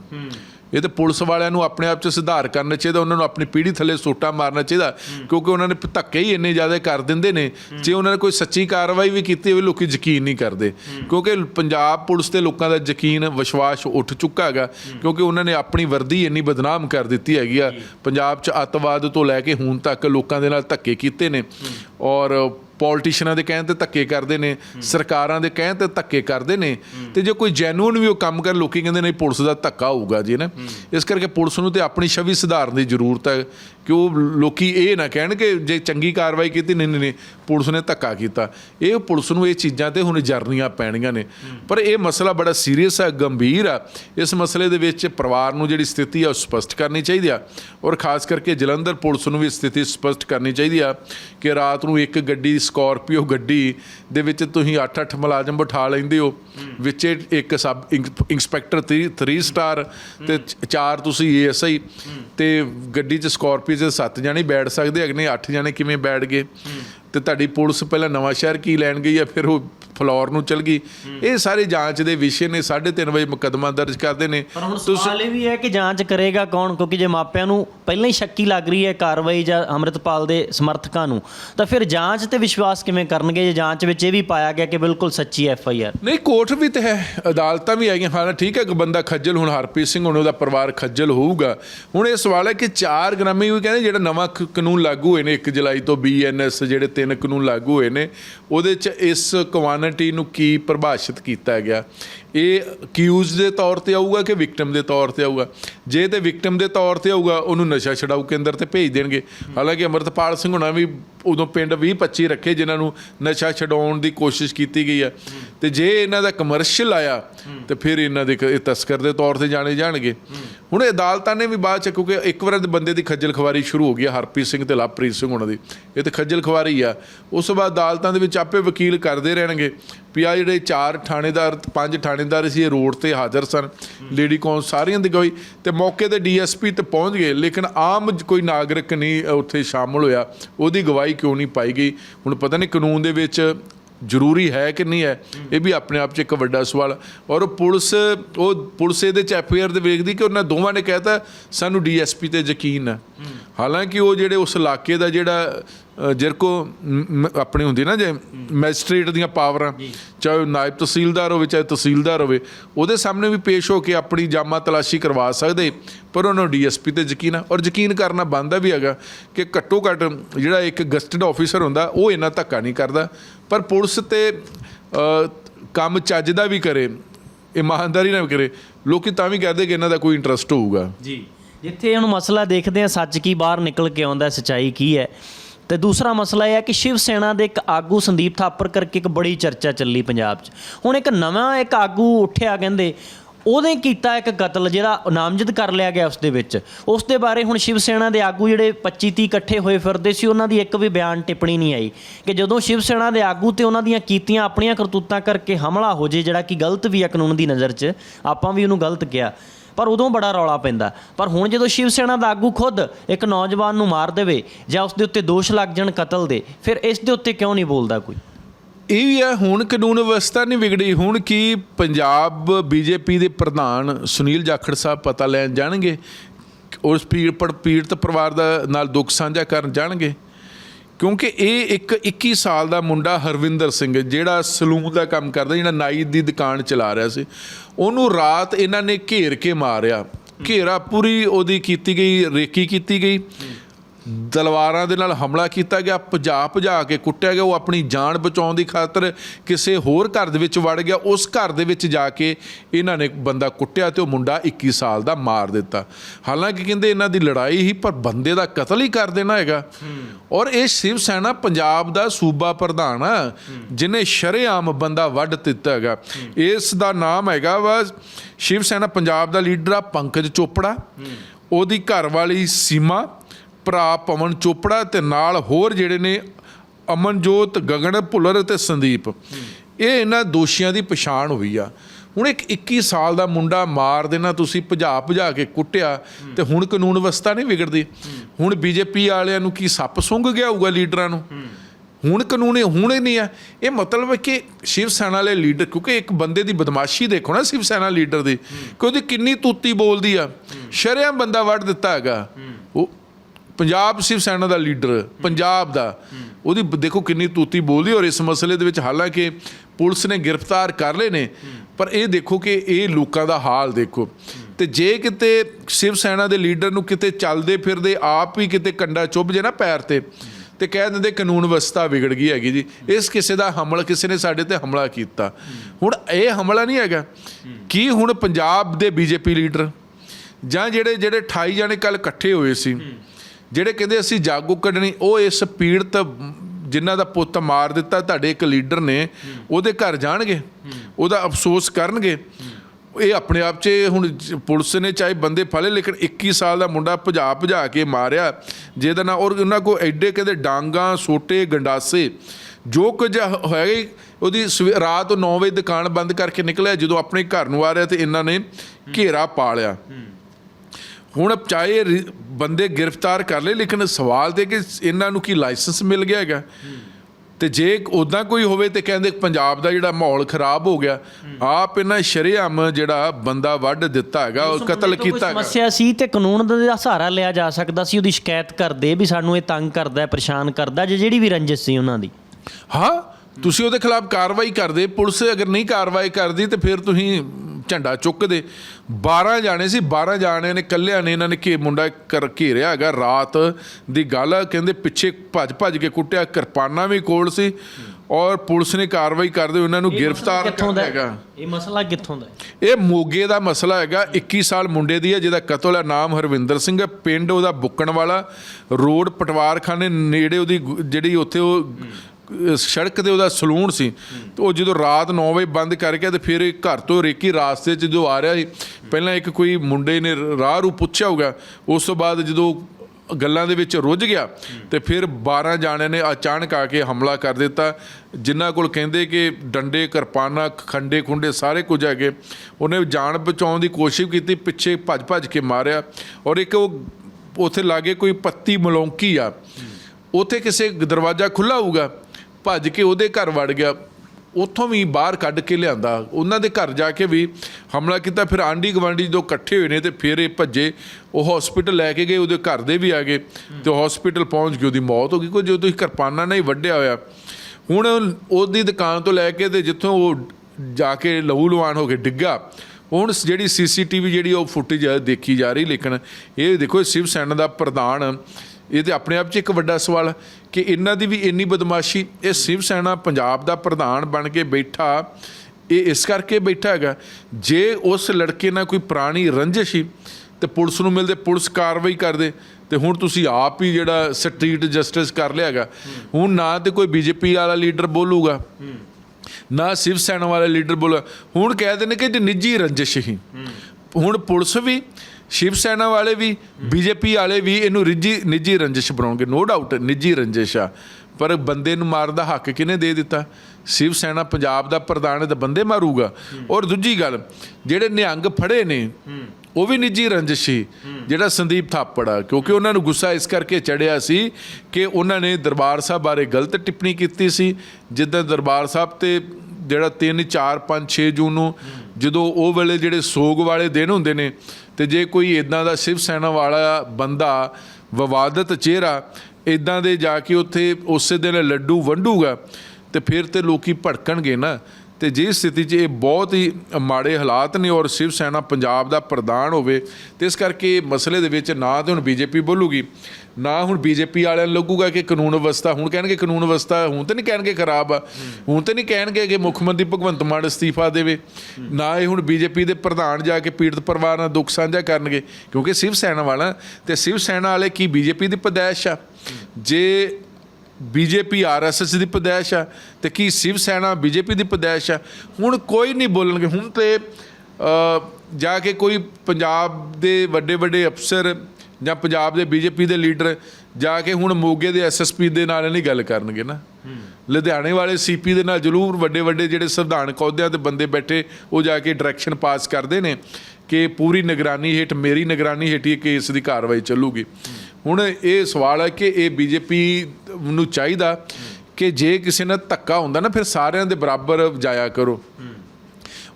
ਇਹ ਤੇ ਪੁਲਿਸ ਵਾਲਿਆਂ ਨੂੰ ਆਪਣੇ ਆਪ 'ਚ ਸੁਧਾਰ ਕਰਨਾ ਚਾਹੀਦਾ ਉਹਨਾਂ ਨੂੰ ਆਪਣੀ ਪੀੜ੍ਹੀ ਥੱਲੇ ਸੋਟਾ ਮਾਰਨਾ ਚਾਹੀਦਾ ਕਿਉਂਕਿ ਉਹਨਾਂ ਨੇ ਧੱਕੇ ਹੀ ਇੰਨੇ ਜ਼ਿਆਦਾ ਕਰ ਦਿੰਦੇ ਨੇ ਜੇ ਉਹਨਾਂ ਨੇ ਕੋਈ ਸੱਚੀ ਕਾਰਵਾਈ ਵੀ ਕੀਤੀ ਹੋਵੇ ਲੋਕੀ ਯਕੀਨ ਨਹੀਂ ਕਰਦੇ। ਕਿਉਂਕਿ ਪੰਜਾਬ ਪੁਲਿਸ ਤੇ ਲੋਕਾਂ ਦਾ ਯਕੀਨ ਵਿਸ਼ਵਾਸ ਉੱਠ ਚੁੱਕਾ ਹੈਗਾ ਕਿਉਂਕਿ ਉਹਨਾਂ ਨੇ ਆਪਣੀ ਵਰਦੀ ਇੰਨੀ ਬਦਨਾਮ ਕਰ ਦਿੱਤੀ ਹੈਗੀ ਆ। ਪੰਜਾਬ 'ਚ ਅੱਤਵਾਦ ਤੋਂ ਲੈ ਕੇ ਹੁਣ ਤੱਕ ਲੋਕਾਂ ਦੇ ਨਾਲ ਧੱਕੇ ਕੀਤੇ ਨੇ। ਔਰ ਪੋਲਿਟਿਸ਼ੀਅਨਾਂ ਦੇ ਕਹਿਣ ਤੇ ਧੱਕੇ ਕਰਦੇ ਨੇ, ਸਰਕਾਰਾਂ ਦੇ ਕਹਿਣ ਤੇ ਧੱਕੇ ਕਰਦੇ ਨੇ, ਤੇ ਜੇ ਕੋਈ ਜੈਨੂਨ ਵੀ ਉਹ ਕੰਮ ਕਰ, ਲੋਕੀ ਕਹਿੰਦੇ ਨਹੀਂ ਪੁਲਿਸ ਦਾ ਧੱਕਾ ਹੋਊਗਾ ਜੀ ਨਾ? ਇਸ ਕਰਕੇ ਪੁਲਿਸ ਨੂੰ ਤੇ ਆਪਣੀ ਛਵੀ ਸੁਧਾਰਨ ਦੀ ਜ਼ਰੂਰਤ ਹੈ ਕਿ ਉਹ ਲੋਕੀ ਇਹ ਨਾ ਕਹਿਣ ਕਿ ਜੇ ਚੰਗੀ ਕਾਰਵਾਈ ਕੀਤੀ, ਨਹੀਂ ਨਹੀਂ ਨਹੀਂ, ਪੁਲਿਸ ਨੇ ਧੱਕਾ ਕੀਤਾ। ਇਹ ਪੁਲਿਸ ਨੂੰ ਇਹ ਚੀਜ਼ਾਂ ਤੇ ਹੁਣ ਜਰਨੀਆਂ ਪੈਣੀਆਂ ਨੇ। ਪਰ ਇਹ ਮਸਲਾ ਬੜਾ ਸੀਰੀਅਸ ਹੈ, ਗੰਭੀਰ ਆ ਇਸ ਮਸਲੇ ਦੇ ਵਿੱਚ ਪਰਿਵਾਰ ਨੂੰ ਜਿਹੜੀ ਸਥਿਤੀ ਆ, ਉਹ ਸਪਸ਼ਟ ਕਰਨੀ ਚਾਹੀਦੀ ਆ। ਔਰ ਖਾਸ ਕਰਕੇ ਜਲੰਧਰ ਪੁਲਿਸ ਨੂੰ ਵੀ ਸਥਿਤੀ ਸਪਸ਼ਟ ਕਰਨੀ ਚਾਹੀਦੀ ਆ ਕਿ ਰਾਤ ਨੂੰ ਇੱਕ ਗੱਡੀ ਸਕਾਰਪੀਓ ਗੱਡੀ ਦੇ ਵਿੱਚ ਤੁਸੀਂ 8-8 ਮੁਲਾਜ਼ਮ ਬਿਠਾ ਲੈਂਦੇ ਹੋ, ਵਿੱਚ ਇੱਕ ਸਬ ਇੰਕ- ਇੰਸਪੈਕਟਰ 3 ਸਟਾਰ ਤੇ ਚਾਰ ਤੁਸੀਂ ਏਐਸਆਈ ਤੇ ਗੱਡੀ 'ਚ ਸਕਾਰਪੀਓ 'ਚ 7 ਜਣੇ ਬੈਠ ਸਕਦੇ ਅਗਨੇ 8 ਜਣੇ ਕਿਵੇਂ ਬੈਠ ਗਏ? ਤੇ ਤੁਹਾਡੀ ਪੁਲਿਸ ਪਹਿਲਾਂ ਨਵਾਂ ਸ਼ਹਿਰ ਕੀ ਲੈਣ ਗਈ ਆ ਫਿਰ ਉਹ ਫਲੋਰ ਨੂੰ ਚਲ ਗਈ। ਇਹ ਸਾਰੇ ਜਾਂਚ ਦੇ ਵਿਸ਼ੇ ਨੇ 3:30 ਵਜੇ ਮੁਕੱਦਮਾ ਦਰਜ ਕਰਦੇ ਨੇ। ਪਰ ਹੁਣ ਸਵਾਲ ਇਹ ਵੀ ਹੈ ਕਿ ਜਾਂਚ ਕਰੇਗਾ ਕੌਣ? ਕਿਉਂਕਿ ਜੇ ਮਾਪਿਆਂ ਨੂੰ ਪਹਿਲਾਂ ਹੀ ਸ਼ੱਕੀ ਲੱਗ ਰਹੀ ਹੈ ਕਾਰਵਾਈ ਜਾਂ ਅੰਮ੍ਰਿਤਪਾਲ ਦੇ ਸਮਰਥਕਾਂ ਨੂੰ ਤਾਂ ਫਿਰ ਜਾਂਚ ਤੇ ਵਿਸ਼ਵਾਸ ਕਿਵੇਂ ਕਰਨਗੇ? ਜੇ ਜਾਂਚ ਵਿੱਚ ਇਹ ਵੀ ਪਾਇਆ ਗਿਆ ਕਿ ਬਿਲਕੁਲ ਸੱਚੀ ਐਫ ਆਈ ਆਰ। ਨਹੀਂ ਕੋਰਟ ਵੀ ਤੇ ਹੈ। ਅਦਾਲਤਾਂ ਵੀ ਆਈਆਂ ਹਾਂ ਠੀਕ ਹੈ ਕਿ ਬੰਦਾ ਖੱਜਲ ਹੁਣ ਹਰਪ੍ਰੀਤ ਸਿੰਘ ਹੁਣ ਉਹਦਾ ਪਰਿਵਾਰ ਖੱਜਲ ਹੋਊਗਾ। ਹੁਣ ਇਹ ਸਵਾਲ ਹੈ ਕਿ 4 ਗ੍ਰਾਮੀ ਵੀ ਕਹਿੰਦੇ ਜਿਹੜਾ ਨਵਾਂ ਕਾਨੂੰਨ ਲਾਗੂ ਹੋਏ ਨੇ 1 ਜੁਲਾਈ ਤੋਂ ਬੀਐਨਐਸ ਜਿਹੜੇ ਤਿੰਨ ਕਾਨੂੰਨ ਲਾਗੂ ਹੋਏ ਨੇ ਉਹਦੇ ਚ ਇਸ ਕੁਆਨਿਟੀ ਨੂੰ ਕੀ ਪਰਿਭਾਸ਼ਿਤ ਕੀਤਾ ਗਿਆ? ਇਹ ਅਕਿਊਜ਼ ਦੇ ਤੌਰ ਤੇ ਆਊਗਾ ਕਿ ਵਿਕਟਮ ਦੇ ਤੌਰ ਤੇ ਆਊਗਾ? ਜੇ ਤੇ ਵਿਕਟਮ ਦੇ ਤੌਰ ਤੇ ਆਊਗਾ, ਉਹਨੂੰ ਨਸ਼ਾ ਛਡਾਊ ਕੇਂਦਰ ਤੇ ਭੇਜ ਦੇਣਗੇ। ਹਾਲਾਂਕਿ ਅਮਰਤਪਾਲ ਸਿੰਘ ਹੁਣਾਂ ਵੀ ਉਦੋਂ ਪਿੰਡ 20 25 ਰੱਖੇ, ਜਿਨ੍ਹਾਂ ਨੂੰ ਨਸ਼ਾ ਛਡਾਉਣ ਦੀ ਕੋਸ਼ਿਸ਼ ਕੀਤੀ ਗਈ ਹੈ ਤੇ ਜੇ ਇਹਨਾਂ ਦਾ ਕਮਰਸ਼ੀਅਲ ਆਇਆ, ਤੇ ਫਿਰ ਇਹਨਾਂ ਦੇ ਕ- ਇਹ ਤਸਕਰ ਦੇ ਤੌਰ ਤੇ ਜਾਣੇ ਜਾਣਗੇ। ਹੁਣ ਅਦਾਲਤਾਂ ਨੇ ਵੀ ਬਾਅਦ ਚ, ਕਿਉਂਕਿ ਇੱਕ ਵਾਰ ਬੰਦੇ ਦੀ ਖੱਜਲ ਖਵਾਰੀ ਸ਼ੁਰੂ ਹੋ ਗਈ ਹੈ ਹਰਪ੍ਰੀਤ ਸਿੰਘ ਤੇ ਲਵਪ੍ਰੀਤ ਸਿੰਘ ਉਹਨਾਂ ਦੀ। ਇਹ ਤੇ ਖੱਜਲ ਖਵਾਰੀ ਆ। ਉਸ ਤੋਂ ਬਾਅਦ ਅਦਾਲਤਾਂ ਦੇ ਵਿੱਚ ਆਪੇ ਵਕੀਲ ਕਰਦੇ ਰਹਿਣਗੇ। ਵੀ ਆ ਜਿਹੜੇ ਚਾਰ ਥਾਣੇਦਾਰ, ਪੰਜ ਥਾਣੇਦਾਰ ਸੀ, ਇਹ ਰੋਡ ਤੇ ਹਾਜ਼ਰ ਸਨ। ਲੇਡੀ ਕੌਣ ਸਾਰੀਆਂ ਦੀ ਗਵਾਹੀ ਤੇ ਮੌਕੇ ਤੇ ਡੀਐਸਪੀ ਤੇ ਪਹੁੰਚ ਗਏ, ਲੇਕਿਨ ਆਮ ਕੋਈ ਨਾਗਰਿਕ ਨਹੀਂ ਉੱਥੇ ਸ਼ਾਮਲ ਹੋਇਆ। ਉਹਦੀ ਗਵਾਹੀ ਕਿਉਂ ਨਹੀਂ ਪਾਈ ਗਈ? ਹੁਣ ਪਤਾ ਨਹੀਂ ਕਾਨੂੰਨ ਦੇ ਵਿੱਚ ਜ਼ਰੂਰੀ ਹੈ ਕਿ ਨਹੀਂ ਹੈ, ਇਹ ਵੀ ਆਪਣੇ ਆਪ 'ਚ ਇੱਕ ਵੱਡਾ ਸਵਾਲ। ਔਰ ਪੁਲਿਸ, ਉਹ ਪੁਲਿਸ ਇਹਦੇ ਚ ਐਫਆਈਆਰ ਦੇ ਵੇਖਦੀ ਕਿ ਉਹਨਾਂ ਦੋਵਾਂ ਨੇ ਕਹਿਤਾ, ਸਾਨੂੰ ਡੀਐਸਪੀ ਤੇ ਯਕੀਨ ਹੈ। ਹਾਲਾਂਕਿ ਉਹ ਜਿਹੜੇ ਉਸ ਇਲਾਕੇ ਦਾ ਜਿਹੜਾ ਮ- ਮ- ਆਪਣੀ ਹੁੰਦੀ ਨਾ ਜੇ ਮੈਜਿਸਟ੍ਰੇਟ ਦੀਆਂ ਪਾਵਰਾਂ ਚਾਹੇ ਨਾਇਬ ਤਹਿਸੀਲਦਾਰ ਹੋਵੇ ਚਾਹੇ ਤਹਿਸੀਲਦਾਰ ਹੋਵੇ ਉਹਦੇ ਸਾਹਮਣੇ ਵੀ ਪੇਸ਼ ਹੋ ਕੇ ਆਪਣੀ ਜਾਮਾ ਤਲਾਸ਼ੀ ਕਰਵਾ ਸਕਦੇ ਪਰ ਉਹਨਾਂ ਨੂੰ ਡੀਐਸਪੀ ਤੇ ਯਕੀਨ ਆ। ਔਰ ਯਕੀਨ ਕਰਨਾ ਬੰਦਾ ਵੀ ਹੈਗਾ ਕਿ ਘੱਟੋ ਘੱਟ ਜਿਹੜਾ ਇੱਕ ਗਸਟਡ ਆਫੀਸਰ ਹੁੰਦਾ ਉਹ ਇੰਨਾ ਧੱਕਾ ਨਹੀਂ ਕਰਦਾ। ਪਰ ਪੁਲਿਸ ਤੇ ਕੰਮ ਚੱਜ ਦਾ ਵੀ ਕਰੇ ਇਮਾਨਦਾਰੀ ਨਾਲ ਕਰੇ ਲੋਕੀ ਤਾਂ ਵੀ ਕਹਦੇ ਕਿ ਇਹਨਾਂ ਦਾ ਕੋਈ ਇੰਟਰਸਟ ਹੋਊਗਾ। ਜੀ। ਜਿੱਥੇ ਹੁਣ ਮਸਲਾ ਦੇਖਦੇ ਆ ਸੱਚ ਕੀ ਬਾਹਰ ਨਿਕਲ ਕੇ ਆਉਂਦਾ ਸਚਾਈ ਕੀ ਹੈ। ਤੇ ਦੂਸਰਾ ਮਸਲਾ ਇਹ ਹੈ ਕਿ ਸ਼ਿਵ ਸੈਨਾ ਦੇ ਇੱਕ ਆਗੂ ਸੰਦੀਪ ਥਾਪਰ ਕਰਕੇ ਇੱਕ ਬੜੀ ਚਰਚਾ ਚੱਲੀ ਪੰਜਾਬ 'ਚ। ਹੁਣ ਇੱਕ ਨਵਾਂ ਇੱਕ ਆਗੂ ਉੱਠਿਆ ਕਹਿੰਦੇ, ਉਹਨੇ ਕੀਤਾ ਇੱਕ ਕਤਲ ਜਿਹੜਾ ਨਾਮਜ਼ਦ ਕਰ ਲਿਆ ਗਿਆ ਉਸ ਦੇ ਵਿੱਚ। ਉਸ ਦੇ ਬਾਰੇ ਹੁਣ ਸ਼ਿਵ ਸੈਨਾ ਦੇ ਆਗੂ ਜਿਹੜੇ 25 30 ਇਕੱਠੇ ਹੋਏ ਫਿਰਦੇ ਸੀ, ਉਹਨਾਂ ਦੀ ਇੱਕ ਵੀ ਬਿਆਨ ਟਿੱਪਣੀ ਨਹੀਂ ਆਈ ਕਿ ਜਦੋਂ ਸ਼ਿਵ ਸੈਨਾ ਦੇ ਆਗੂ ਤੇ ਉਹਨਾਂ ਦੀਆਂ ਕੀਤੀਆਂ ਆਪਣੀਆਂ ਕਰਤੂਤਾਂ ਕਰਕੇ ਹਮਲਾ ਹੋ ਜੇ, ਜਿਹੜਾ ਕਿ ਗਲਤ ਵੀ ਆ ਕਾਨੂੰਨ ਦੀ ਨਜ਼ਰ 'ਚ, ਆਪਾਂ ਵੀ ਉਹਨੂੰ ਗਲਤ ਕਿਹਾ। ਪਰ ਉਦੋਂ ਬੜਾ ਰੌਲਾ ਪੈਂਦਾ। ਪਰ ਹੁਣ ਜਦੋਂ ਸ਼ਿਵ ਸੈਨਾ ਦਾ ਆਗੂ ਖੁਦ ਇੱਕ ਨੌਜਵਾਨ ਨੂੰ ਮਾਰ ਦੇਵੇ ਜਾਂ ਉਸ ਦੇ ਉੱਤੇ ਦੋਸ਼ ਲੱਗ ਜਾਣ ਕਤਲ ਦੇ, ਫਿਰ ਇਸ ਦੇ ਉੱਤੇ ਕਿਉਂ ਨਹੀਂ ਬੋਲਦਾ ਕੋਈ? ਇਹ ਵੀ ਹੈ, ਹੁਣ ਕਾਨੂੰਨ ਵਿਵਸਥਾ ਨਹੀਂ ਵਿਗੜੀ। ਹੁਣ ਕੀ ਪੰਜਾਬ ਬੀਜੇਪੀ ਦੇ ਪ੍ਰਧਾਨ ਸੁਨੀਲ ਜਾਖੜ ਸਾਹਿਬ ਪਤਾ ਲੈਣ ਜਾਣਗੇ? ਉਸ ਪੀੜ ਪੜ ਪੀੜਤ ਪਰਿਵਾਰ ਦਾ ਨਾਲ ਦੁੱਖ ਸਾਂਝਾ ਕਰਨ ਜਾਣਗੇ? ਕਿਉਂਕਿ ਇਹ ਇੱਕ 21 ਸਾਲ ਦਾ ਮੁੰਡਾ ਹਰਵਿੰਦਰ ਸਿੰਘ ਜਿਹੜਾ ਸਲੂਨ ਦਾ ਕੰਮ ਕਰਦਾ, ਜਿਹੜਾ ਨਾਈ ਦੀ ਦੁਕਾਨ ਚਲਾ ਰਿਹਾ ਸੀ। ਉਹਨੂੰ ਰਾਤ ਇਹਨਾਂ ਨੇ ਘੇਰ ਕੇ ਮਾਰਿਆ। ਘੇਰਾ ਪੂਰੀ ਉਹਦੀ ਕੀਤੀ ਗਈ, ਰੇਕੀ ਕੀਤੀ ਗਈ। ਤਲਵਾਰਾਂ ਦੇ ਨਾਲ ਹਮਲਾ ਕੀਤਾ ਗਿਆ, ਭਜਾ ਭਜਾ ਕੇ ਕੁੱਟਿਆ ਗਿਆ, ਉਹ ਆਪਣੀ ਜਾਨ ਬਚਾਉਣ ਦੀ ਖਾਤਰ ਕਿਸੇ ਹੋਰ ਘਰ ਦੇ ਵਿੱਚ ਵੜ ਗਿਆ। ਉਸ ਘਰ ਦੇ ਵਿੱਚ ਜਾ ਕੇ ਇਹਨਾਂ ਨੇ ਬੰਦਾ ਕੁੱਟਿਆ ਤੇ ਉਹ ਮੁੰਡਾ 21 ਸਾਲ ਦਾ ਮਾਰ ਦਿੱਤਾ। ਹਾਲਾਂਕਿ ਕਹਿੰਦੇ ਇਹਨਾਂ ਦੀ ਲੜਾਈ ਹੀ ਪਰ ਬੰਦੇ ਦਾ ਕਤਲ ਹੀ ਕਰ ਦੇਣਾ ਹੈਗਾ। ਔਰ ਇਹ ਸ਼ਿਵ ਸੈਨਾ ਪੰਜਾਬ ਦਾ ਸੂਬਾ ਪ੍ਰਧਾਨ ਆ, ਜਿਨੇ ਸ਼ਰੇਆਮ ਬੰਦਾ ਵੱਢ ਦਿੱਤਾ ਹੈਗਾ। ਇਸ ਦਾ ਨਾਮ ਹੈਗਾ ਵਾ ਸ਼ਿਵ ਸੈਨਾ ਪੰਜਾਬ ਦਾ ਲੀਡਰ ਆ ਪੰਕਜ ਚੋਪੜਾ। ਉਹਦੀ ਘਰ ਵਾਲੀ ਸੀਮਾ ਭਰਾ ਪਵਨ ਚੋਪੜਾ ਤੇ ਨਾਲ ਹੋਰ ਜਿਹੜੇ ਨੇ ਅਮਨਜੋਤ, ਗਗਨ, ਭੁੱਲਰ ਤੇ ਸੰਦੀਪ। ਇਹ ਇਹਨਾਂ ਦੋਸ਼ੀਆਂ ਦੀ ਪਛਾਣ ਹੋਈ ਆ। ਹੁਣ ਇੱਕ 21 ਸਾਲ ਦਾ ਮੁੰਡਾ ਮਾਰ ਦੇਣਾ, ਤੁਸੀਂ ਭਜਾ ਭਜਾ ਕੇ ਕੁੱਟਿਆ ਤੇ ਹੁਣ ਕਾਨੂੰਨ ਵਿਵਸਥਾ ਨਹੀਂ ਵਿਗੜਦੀ। ਹੁਣ ਬੀਜੇਪੀ ਵਾਲਿਆਂ ਨੂੰ ਕੀ ਸੱਪ ਸੁੰਘ ਗਿਆ ਹੋਊਗਾ ਲੀਡਰਾਂ ਨੂੰ? ਹੁਣ ਕਾਨੂੰਨ ਇਹ ਹੁਣ ਹੀ ਨਹੀਂ ਆ। ਇਹ ਮਤਲਬ ਹੈ ਕਿ ਸ਼ਿਵ ਸੈਨਾ ਵਾਲੇ ਲੀਡਰ, ਕਿਉਂਕਿ ਇੱਕ ਬੰਦੇ ਦੀ ਬਦਮਾਸ਼ੀ ਦੇਖੋ ਨਾ ਸ਼ਿਵ ਸੈਨਾ ਲੀਡਰ ਦੀ, ਕਿ ਉਹਦੀ ਕਿੰਨੀ ਤੂਤੀ ਬੋਲਦੀ ਆ। ਸ਼ਰਿਆਂ ਬੰਦਾ ਵੱਢ ਦਿੱਤਾ ਹੈਗਾ। ਪੰਜਾਬ ਸ਼ਿਵ ਸੈਨਾ ਦਾ ਲੀਡਰ, ਪੰਜਾਬ ਦਾ। ਉਹਦੀ ਦੇਖੋ ਕਿੰਨੀ ਤੂਤੀ ਬੋਲਦੀ ਔਰ ਇਸ ਮਸਲੇ ਦੇ ਵਿੱਚ ਹਾਲਾਂਕਿ ਪੁਲਿਸ ਨੇ ਗ੍ਰਿਫਤਾਰ ਕਰ ਲਏ ਨੇ, ਪਰ ਇਹ ਦੇਖੋ ਕਿ ਇਹ ਲੋਕਾਂ ਦਾ ਹਾਲ ਦੇਖੋ। ਤੇ ਜੇ ਕਿਤੇ ਸ਼ਿਵ ਸੈਨਾ ਦੇ ਲੀਡਰ ਨੂੰ ਕਿਤੇ ਚੱਲਦੇ ਫਿਰਦੇ ਆਪ ਹੀ ਕਿਤੇ ਕੰਡਾ ਚੁੱਭ ਜੇ ਨਾ ਪੈਰ ਤੇ ਤੇ ਕਹਿ ਦਿੰਦੇ ਕਾਨੂੰਨ ਵਿਵਸਥਾ ਵਿਗੜ ਗਈ ਹੈਗੀ ਜੀ। ਇਸ ਕਿਸੇ ਦਾ ਹਮਲਾ, ਕਿਸੇ ਨੇ ਸਾਡੇ ਤੇ ਹਮਲਾ ਕੀਤਾ। ਹੁਣ ਇਹ ਹਮਲਾ ਨਹੀਂ ਹੈਗਾ। ਕੀ ਹੁਣ ਪੰਜਾਬ ਦੇ ਬੀਜੇਪੀ ਲੀਡਰ ਜਾਂ ਜਿਹੜੇ ਜਿਹੜੇ 28 ਜਣੇ ਕੱਲ ਇਕੱਠੇ ਹੋਏ ਸੀ ਜਿਹੜੇ ਕਹਿੰਦੇ ਅਸੀਂ ਜਾਗੋ ਕੱਢਣੀ, ਉਹ ਇਸ ਪੀੜਤ ਜਿਨ੍ਹਾਂ ਦਾ ਪੁੱਤ ਮਾਰ ਦਿੱਤਾ, ਤੁਹਾਡੇ ਇੱਕ ਲੀਡਰ ਨੇ, ਉਹਦੇ ਘਰ ਜਾਣਗੇ, ਉਹਦਾ ਅਫਸੋਸ ਕਰਨਗੇ। ਇਹ ਆਪਣੇ ਆਪ 'ਚ ਹੁਣ ਪੁਲਿਸ ਨੇ ਚਾਹੇ ਬੰਦੇ ਫੜੇ, ਲੇਕਿਨ 21 ਸਾਲ ਦਾ ਮੁੰਡਾ ਭਜਾ ਭਜਾ ਕੇ ਮਾਰਿਆ, ਜਿਹਦਾ ਨਾਲ ਔਰ ਉਹਨਾਂ ਕੋ ਐਡੇ ਕਹਿੰਦੇ ਡਾਂਗਾ, ਸੋਟੇ, ਗੰਡਾਸੇ, ਜੋ ਕੁਝ ਹੋਇਆ ਉਹਦੀ ਸਵੇ- ਰਾਤ ਨੂੰ 9 ਵਜੇ ਦੁਕਾਨ ਬੰਦ ਕਰਕੇ ਨਿਕਲਿਆ, ਜਦੋਂ ਆਪਣੇ ਘਰ ਨੂੰ ਆ ਰਿਹਾ ਤੇ ਇਹਨਾਂ ਨੇ ਘੇਰਾ ਪਾ ਲਿਆ। ਹੁਣ ਚਾਹੇ ਬੰਦੇ ਗ੍ਰਿਫਤਾਰ ਕਰ ਲਏ ਲੇਕਿਨ ਸਵਾਲ ਤੇ ਕਿ ਇਹਨਾਂ ਨੂੰ ਕੀ ਲਾਇਸੈਂਸ ਮਿਲ ਗਿਆ ਹੈਗਾ? ਤੇ ਜੇ ਉਦਾਂ ਕੋਈ ਹੋਵੇ ਤੇ ਕਹਿੰਦੇ ਪੰਜਾਬ ਦਾ ਜਿਹੜਾ ਮਾਹੌਲ ਖਰਾਬ ਹੋ ਗਿਆ ਆਪ ਇਹਨਾਂ ਸ਼ਰੇਆਮ ਜਿਹੜਾ ਬੰਦਾ ਵੱਢ ਦਿੱਤਾ ਹੈਗਾ ਉਹ ਕਤਲ ਕੀਤਾ ਹੈਗਾ। ਸਮੱਸਿਆ ਸੀ ਤੇ ਕਾਨੂੰਨ ਦਾ ਸਹਾਰਾ ਲਿਆ ਜਾ ਸਕਦਾ ਸੀ ਉਹਦੀ ਸ਼ਿਕਾਇਤ ਕਰਦੇ ਵੀ ਸਾਨੂੰ ਇਹ ਤੰਗ ਕਰਦਾ ਹੈ ਪਰੇਸ਼ਾਨ ਕਰਦਾ ਜੇ ਜਿਹੜੀ ਵੀ ਰੰਜਿਸ਼ ਸੀ ਉਹਨਾਂ ਦੀ। ਹਾਂ ਤੁਸੀਂ ਉਹਦੇ ਖਿਲਾਫ ਕਾਰਵਾਈ ਕਰਦੇ ਪੁਲਿਸ ਅਗਰ ਨਹੀਂ ਕਾਰਵਾਈ ਕਰਦੀ ਤੇ ਫਿਰ ਤੁਸੀਂ ਝੰਡਾ ਚੁੱਕਦੇ। 12 ਜਾਣੇ ਸੀ 12 ਜਾਣੇ ਨੇ ਕੱਲਿਆਂ ਨੇ ਇਹਨਾਂ ਨੇ ਘੇ ਮੁੰਡਾ ਕਰ ਘੇਰਿਆ ਹੈਗਾ ਰਾਤ ਦੀ ਗੱਲ ਕਹਿੰਦੇ ਪਿੱਛੇ ਭੱਜ ਭੱਜ ਕੇ ਕੁੱਟਿਆ ਕਿਰਪਾਨਾਂ ਵੀ ਕੋਲ ਸੀ ਔਰ ਪੁਲਿਸ ਨੇ ਕਾਰਵਾਈ ਕਰਦੇ ਉਹਨਾਂ ਨੂੰ ਗ੍ਰਿਫਤਾਰ ਕਰਨਾ ਹੈਗਾ। ਇਹ ਮਸਲਾ ਕਿੱਥੋਂ ਦਾ? ਇਹ ਮੋਗੇ ਦਾ ਮਸਲਾ ਹੈਗਾ 21 ਸਾਲ ਮੁੰਡੇ ਦੀ ਹੈ ਜਿਹਦਾ ਕਤਲ ਹੈ ਨਾਮ ਹਰਵਿੰਦਰ ਸਿੰਘ ਹੈ ਪਿੰਡ ਉਹਦਾ ਬੁੱਕਣ ਵਾਲਾ ਰੋਡ ਪਟਵਾਰਖਾਨੇ ਨੇੜੇ ਉਹਦੀ ਜਿਹੜੀ ਉੱਥੇ ਉਹ ਸੜਕ ਤੇ ਉਹਦਾ ਸਲੂਨ ਸੀ, ਤੇ ਉਹ ਜਦੋਂ ਰਾਤ 9 ਵਜੇ ਬੰਦ ਕਰ ਗਿਆ ਤੇ ਫਿਰ ਇਹ ਘਰ ਤੋਂ ਰੇਕੀ ਰਾਸਤੇ 'ਚ ਜਦੋਂ ਆ ਰਿਹਾ ਸੀ, ਪਹਿਲਾਂ ਇੱਕ ਕੋਈ ਮੁੰਡੇ ਨੇ ਰਾਹ ਰੂ ਪੁੱਛਿਆ ਹੋਊਗਾ, ਉਸ ਤੋਂ ਬਾਅਦ ਜਦੋਂ ਗੱਲਾਂ ਦੇ ਵਿੱਚ ਰੁੱਝ ਗਿਆ ਤੇ ਫਿਰ 12 ਜਾਣਿਆਂ ਨੇ ਅਚਾਨਕ ਆ ਕੇ ਹਮਲਾ ਕਰ ਦਿੱਤਾ, ਜਿਨ੍ਹਾਂ ਕੋਲ ਕਹਿੰਦੇ ਕਿ ਡੰਡੇ, ਕਿਰਪਾਨਾਂ, ਖੰਡੇ ਖੁੰਡੇ ਸਾਰੇ ਕੁਝ ਹੈਗੇ, ਉਹਨੇ ਜਾਨ ਬਚਾਉਣ ਦੀ ਕੋਸ਼ਿਸ਼ ਕੀਤੀ, ਪਿੱਛੇ ਭੱਜ ਭੱਜ ਕੇ ਮਾਰਿਆ ਔਰ ਇੱਕ ਉਹ ਉੱਥੇ ਲਾਗੇ ਕੋਈ ਪੱਤੀ ਮਲੌਂਕੀ ਆ, ਉੱਥੇ ਕਿਸੇ ਦਰਵਾਜ਼ਾ ਖੁੱਲਾ ਹੋਊਗਾ ਭੱਜ ਕੇ ਉਹਦੇ ਘਰ ਵੜ ਗਿਆ। ਉੱਥੋਂ ਵੀ ਬਾਹਰ ਕੱਢ ਕੇ ਲਿਆਂਦਾ। ਉਹਨਾਂ ਦੇ ਘਰ ਜਾ ਕੇ ਵੀ ਹਮਲਾ ਕੀਤਾ। ਫਿਰ ਆਂਢੀ ਗਵਾਂਢੀ ਜਦੋਂ ਇਕੱਠੇ ਹੋਏ ਨੇ ਤੇ ਫਿਰ ਇਹ ਭੱਜੇ। ਉਹ ਹਸਪੀਟਲ ਲੈ ਕੇ ਗਏ, ਉਹਦੇ ਘਰ ਦੇ ਵੀ ਆ ਗਏ ਤੇ ਹਸਪੀਟਲ ਪਹੁੰਚ ਕੇ ਉਹਦੀ ਮੌਤ ਹੋ ਗਈ। ਕੋਈ ਜਦੋਂ ਤੁਸੀਂ ਕਿਰਪਾਨਾਂ ਨਾਲ ਹੀ ਵੱਢਿਆ ਹੋਇਆ। ਹੁਣ ਉਹਦੀ ਦੁਕਾਨ ਤੋਂ ਲੈ ਕੇ ਤੇ ਜਿੱਥੋਂ ਉਹ ਜਾ ਕੇ ਲਹੂ ਲਵਾਨ ਹੋ ਕੇ ਡਿੱਗਾ, ਹੁਣ ਸ- ਜਿਹੜੀ ਸੀਸੀਟੀਵੀ ਜਿਹੜੀ ਉਹ ਫੁਟੇਜ ਦੇਖੀ ਜਾ ਰਹੀ ਲੇਕਿਨ ਇਹ ਦੇਖੋ ਸ਼ਿਵ ਸੈਨਾ ਦਾ ਪ੍ਰਧਾਨ। ਇਹ ਤੇ ਆਪਣੇ ਆਪ 'ਚ ਇੱਕ ਵੱਡਾ ਸਵਾਲ ਕਿ ਇਹਨਾਂ ਦੀ ਵੀ ਇੰਨੀ ਬਦਮਾਸ਼ੀ, ਇਹ ਸ਼ਿਵ ਸੈਨਾ ਪੰਜਾਬ ਦਾ ਪ੍ਰਧਾਨ ਬਣ ਕੇ ਬੈਠਾ, ਇਹ ਇਸ ਕਰਕੇ ਬੈਠਾ ਹੈਗਾ, ਜੇ ਉਸ ਲੜਕੇ ਨਾਲ ਕੋਈ ਪੁਰਾਣੀ ਰੰਜਿਸ਼ ਸੀ, ਤੇ ਪੁਲਿਸ ਨੂੰ ਮਿਲਦੇ, ਪੁਲਿਸ ਕਾਰਵਾਈ ਕਰਦੇ, ਤੇ ਹੁਣ ਤੁਸੀਂ ਆਪ ਹੀ ਜਿਹੜਾ ਸਟਰੀਟ ਜਸਟਿਸ ਕਰ ਲਿਆ ਹੈਗਾ, ਹੁਣ ਨਾ ਤੇ ਕੋਈ ਬੀਜੇਪੀ ਵਾਲਾ ਲੀਡਰ ਬੋਲੂਗਾ, ਨਾ ਸ਼ਿਵ ਸੈਨਾ ਵਾਲਾ ਲੀਡਰ ਬੋਲ ਹੁਣ ਕਹਿ ਦਿੰਦੇ ਕਿ ਜੇ ਨਿੱਜੀ ਰੰਜਿਸ਼ ਹੀ ਹੁਣ ਪੁਲਿਸ ਵੀ ਸ਼ਿਵ ਸੈਨਾ ਵਾਲੇ ਵੀ ਬੀਜੇਪੀ ਵਾਲੇ ਵੀ ਇਹਨੂੰ ਨਿੱਜੀ ਨਿੱਜੀ ਰੰਜਿਸ਼ ਬਣਾਉਣਗੇ ਨੋ ਡਾਊਟ ਨਿੱਜੀ ਰੰਜਿਸ਼ ਆ। ਪਰ ਬੰਦੇ ਨੂੰ ਮਾਰਨ ਦਾ ਹੱਕ ਕਿਹਨੇ ਦੇ ਦਿੱਤਾ? ਸ਼ਿਵ ਸੈਨਾ ਪੰਜਾਬ ਦਾ ਪ੍ਰਧਾਨ ਹੈ ਤਾਂ ਬੰਦੇ ਮਾਰੂਗਾ। ਔਰ ਦੂਜੀ ਗੱਲ, ਜਿਹੜੇ ਨਿਹੰਗ ਫੜੇ ਨੇ, ਉਹ ਵੀ ਨਿੱਜੀ ਰੰਜਿਸ਼ ਸੀ, ਜਿਹੜਾ ਸੰਦੀਪ ਥਾਪੜ ਆ, ਕਿਉਂਕਿ ਉਹਨਾਂ ਨੂੰ ਗੁੱਸਾ ਇਸ ਕਰਕੇ ਚੜਿਆ ਸੀ ਕਿ ਉਹਨਾਂ ਨੇ ਦਰਬਾਰ ਸਾਹਿਬ ਬਾਰੇ ਗਲਤ ਟਿੱਪਣੀ ਕੀਤੀ ਸੀ। ਜਿੱਦਾਂ ਦਰਬਾਰ ਸਾਹਿਬ ਤੇ ਜਿਹੜਾ 3 4 5 6 ਜੂਨ ਨੂੰ ਜਦੋਂ ਉਹ ਵੇਲੇ ਜਿਹੜੇ ਸੋਗ ਵਾਲੇ ਦਿਨ ਹੁੰਦੇ ਨੇ ਤੇ ਜੇ ਕੋਈ ਇਦਾਂ ਦਾ ਸ਼ਿਵ ਸੈਨਾ ਵਾਲਾ ਬੰਦਾ, ਵਿਵਾਦਤ ਚਿਹਰਾ ਇਦਾਂ ਦੇ ਜਾ ਕੇ ਉੱਥੇ ਉਸੇ ਦਿਨ ਲੱਡੂ ਵੰਡੂਗਾ, ਤੇ ਫਿਰ ਤੇ ਲੋਕੀ ਭੜਕਣਗੇ ਨਾ। ਤੇ ਜੇ ਸਥਿਤੀ 'ਚ ਇਹ ਬਹੁਤ ਹੀ ਮਾੜੇ ਹਾਲਾਤ ਨੇ ਔਰ ਸ਼ਿਵ ਸੈਨਾ ਪੰਜਾਬ ਦਾ ਪ੍ਰਧਾਨ ਹੋਵੇ, ਤੇ ਇਸ ਕਰਕੇ ਮਸਲੇ ਦੇ ਵਿੱਚ ਨਾ ਤੇ ਹੁਣ ਬੀਜੇਪੀ ਬੋਲੂਗੀ। ਨਾ ਹੁਣ ਬੀਜੇਪੀ ਵਾਲਿਆਂ ਨੂੰ ਲੱਗੂਗਾ ਕਿ ਕਾਨੂੰਨ ਵਿਵਸਥਾ, ਹੁਣ ਕਹਿਣਗੇ ਕਾਨੂੰਨ ਵਿਵਸਥਾ, ਹੁਣ ਤੇ ਨਹੀਂ ਕਹਿਣਗੇ ਖਰਾਬ ਆ। ਹੁਣ ਤੇ ਨਹੀਂ ਕਹਿਣਗੇ ਕਿ ਮੁੱਖ ਮੰਤਰੀ ਭਗਵੰਤ ਮਾਨ ਅਸਤੀਫਾ ਦੇਵੇ। ਨਾ ਇਹ ਹੁਣ ਬੀਜੇਪੀ ਦੇ ਪ੍ਰਧਾਨ ਜਾ ਕੇ ਪੀੜਤ ਪਰਿਵਾਰ ਨਾਲ ਦੁੱਖ ਸਾਂਝਾ ਕਰਨਗੇ, ਕਿਉਂਕਿ ਸ਼ਿਵ ਸੈਨਾ ਵਾਲਾ, ਤੇ ਸ਼ਿਵ ਸੈਨਾ ਵਾਲੇ ਕੀ ਬੀਜੇਪੀ ਦੀ ਪਦੈਸ਼ ਆ? ਜੇ ਬੀਜੇਪੀ ਆਰਐਸਐਸ ਦੀ ਪਦੈਸ਼ ਆ, ਤੇ ਕੀ ਸ਼ਿਵ ਸੈਨਾ ਬੀਜੇਪੀ ਦੀ ਪਦੈਸ਼ ਆ? ਹੁਣ ਕੋਈ ਨਹੀਂ ਬੋਲਣਗੇ। ਹੁਣ ਤੇ ਜਾ ਕੇ ਕੋਈ ਪੰਜਾਬ ਦੇ ਵੱਡੇ ਵੱਡੇ ਅਫਸਰ ਜਾਂ ਪੰਜਾਬ ਦੇ ਬੀਜੇਪੀ ਦੇ ਲੀਡਰ ਜਾ ਕੇ ਹੁਣ ਮੋਗੇ ਦੇ ਐਸਐਸਪੀ ਦੇ ਨਾਲ ਨਹੀਂ ਗੱਲ ਕਰਨਗੇ ਨਾ। ਲੁਧਿਆਣੇ ਵਾਲੇ ਸੀਪੀ ਦੇ ਨਾਲ ਜ਼ਰੂਰ ਵੱਡੇ ਵੱਡੇ ਜਿਹੜੇ ਸੰਵਿਧਾਨਕ ਅਹੁਦਿਆਂ ਤੇ ਬੰਦੇ ਬੈਠੇ, ਉਹ ਜਾ ਕੇ ਡਾਇਰੈਕਸ਼ਨ ਪਾਸ ਕਰਦੇ ਨੇ ਕਿ ਪੂਰੀ ਨਿਗਰਾਨੀ ਹੇਠ, ਮੇਰੀ ਨਿਗਰਾਨੀ ਹੇਠ ਹੀ ਕੇਸ ਦੀ ਕਾਰਵਾਈ ਚੱਲੂਗੀ। ਹੁਣ ਇਹ ਸਵਾਲ ਹੈ ਕਿ ਇਹ ਬੀਜੇਪੀ ਨੂੰ ਚਾਹੀਦਾ ਕਿ ਜੇ ਕਿਸੇ ਨਾਲ ਧੱਕਾ ਹੁੰਦਾ ਨਾ, ਫਿਰ ਸਾਰਿਆਂ ਦੇ ਬਰਾਬਰ ਜਾਇਆ ਕਰੋ।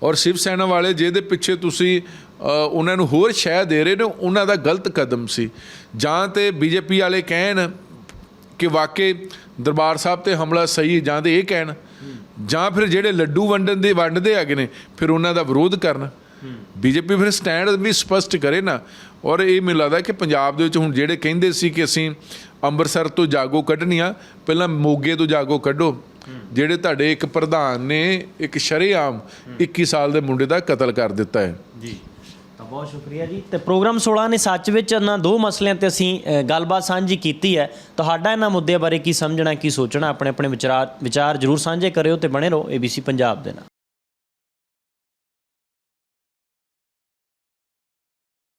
ਔਰ ਸ਼ਿਵ ਸੈਨਾ ਵਾਲੇ ਜਿਹਦੇ ਪਿੱਛੇ ਤੁਸੀਂ ਉਹਨਾਂ ਨੂੰ ਹੋਰ ਸ਼ਹਿ ਦੇ ਰਹੇ ਨੇ, ਉਹਨਾਂ ਦਾ ਗਲਤ ਕਦਮ ਸੀ। ਜਾਂ ਤੇ ਬੀਜੇਪੀ ਵਾਲੇ ਕਹਿਣ ਕਿ ਵਾਕਈ ਦਰਬਾਰ ਸਾਹਿਬ ਤੇ ਹਮਲਾ ਸਹੀ, ਜਾਂ ਤੇ ਇਹ ਕਹਿਣ। ਜਾਂ ਫਿਰ ਜਿਹੜੇ ਲੱਡੂ ਵੰਡਣ ਦੇ, ਵੰਡਦੇ ਹੈਗੇ ਨੇ, ਫਿਰ ਉਹਨਾਂ ਦਾ ਵਿਰੋਧ ਕਰਨ। ਬੀਜੇਪੀ ਫਿਰ ਸਟੈਂਡ ਵੀ ਸਪਸ਼ਟ ਕਰੇ ਨਾ। ਔਰ ਇਹ ਮੈਨੂੰ ਲੱਗਦਾ ਕਿ ਪੰਜਾਬ ਦੇ ਵਿੱਚ ਹੁਣ ਜਿਹੜੇ ਕਹਿੰਦੇ ਸੀ ਕਿ ਅਸੀਂ ਅੰਮ੍ਰਿਤਸਰ ਤੋਂ ਜਾਗੋ ਕੱਢਣੀ ਆ, ਪਹਿਲਾਂ ਮੋਗੇ ਤੋਂ ਜਾਗੋ ਕੱਢੋ। ਜਿਹੜੇ ਤੁਹਾਡੇ ਇੱਕ ਪ੍ਰਧਾਨ ਨੇ, ਇੱਕ ਸ਼ਰੇਆਮ 21 ਸਾਲ ਦੇ ਮੁੰਡੇ ਦਾ ਕਤਲ ਕਰ ਦਿੱਤਾ ਹੈ। ਜੀ। ਤਾਂ ਬਹੁਤ ਸ਼ੁਕਰੀਆ ਜੀ। ਤੇ ਪ੍ਰੋਗਰਾਮ 16 ਨੇ ਸੱਚ ਵਿੱਚ ਇਹਨਾਂ ਦੋ ਮਸਲਿਆਂ ਤੇ ਅਸੀਂ ਗੱਲਬਾਤ ਸਾਂਝੀ ਕੀਤੀ ਹੈ। ਤੁਹਾਡਾ ਇਹਨਾਂ ਮੁੱਦਿਆਂ ਬਾਰੇ ਕੀ ਸਮਝਣਾ, ਕੀ ਸੋਚਣਾ ਆਪਣੇ ਆਪਣੇ ਵਿਚਾਰ ਵਿਚਾਰ ਜਰੂਰ ਸਾਂਝੇ ਕਰਿਓ ਤੇ ਬਣੇ ਰਹੋ ABC ਪੰਜਾਬ ਦੇ ਨਾਲ।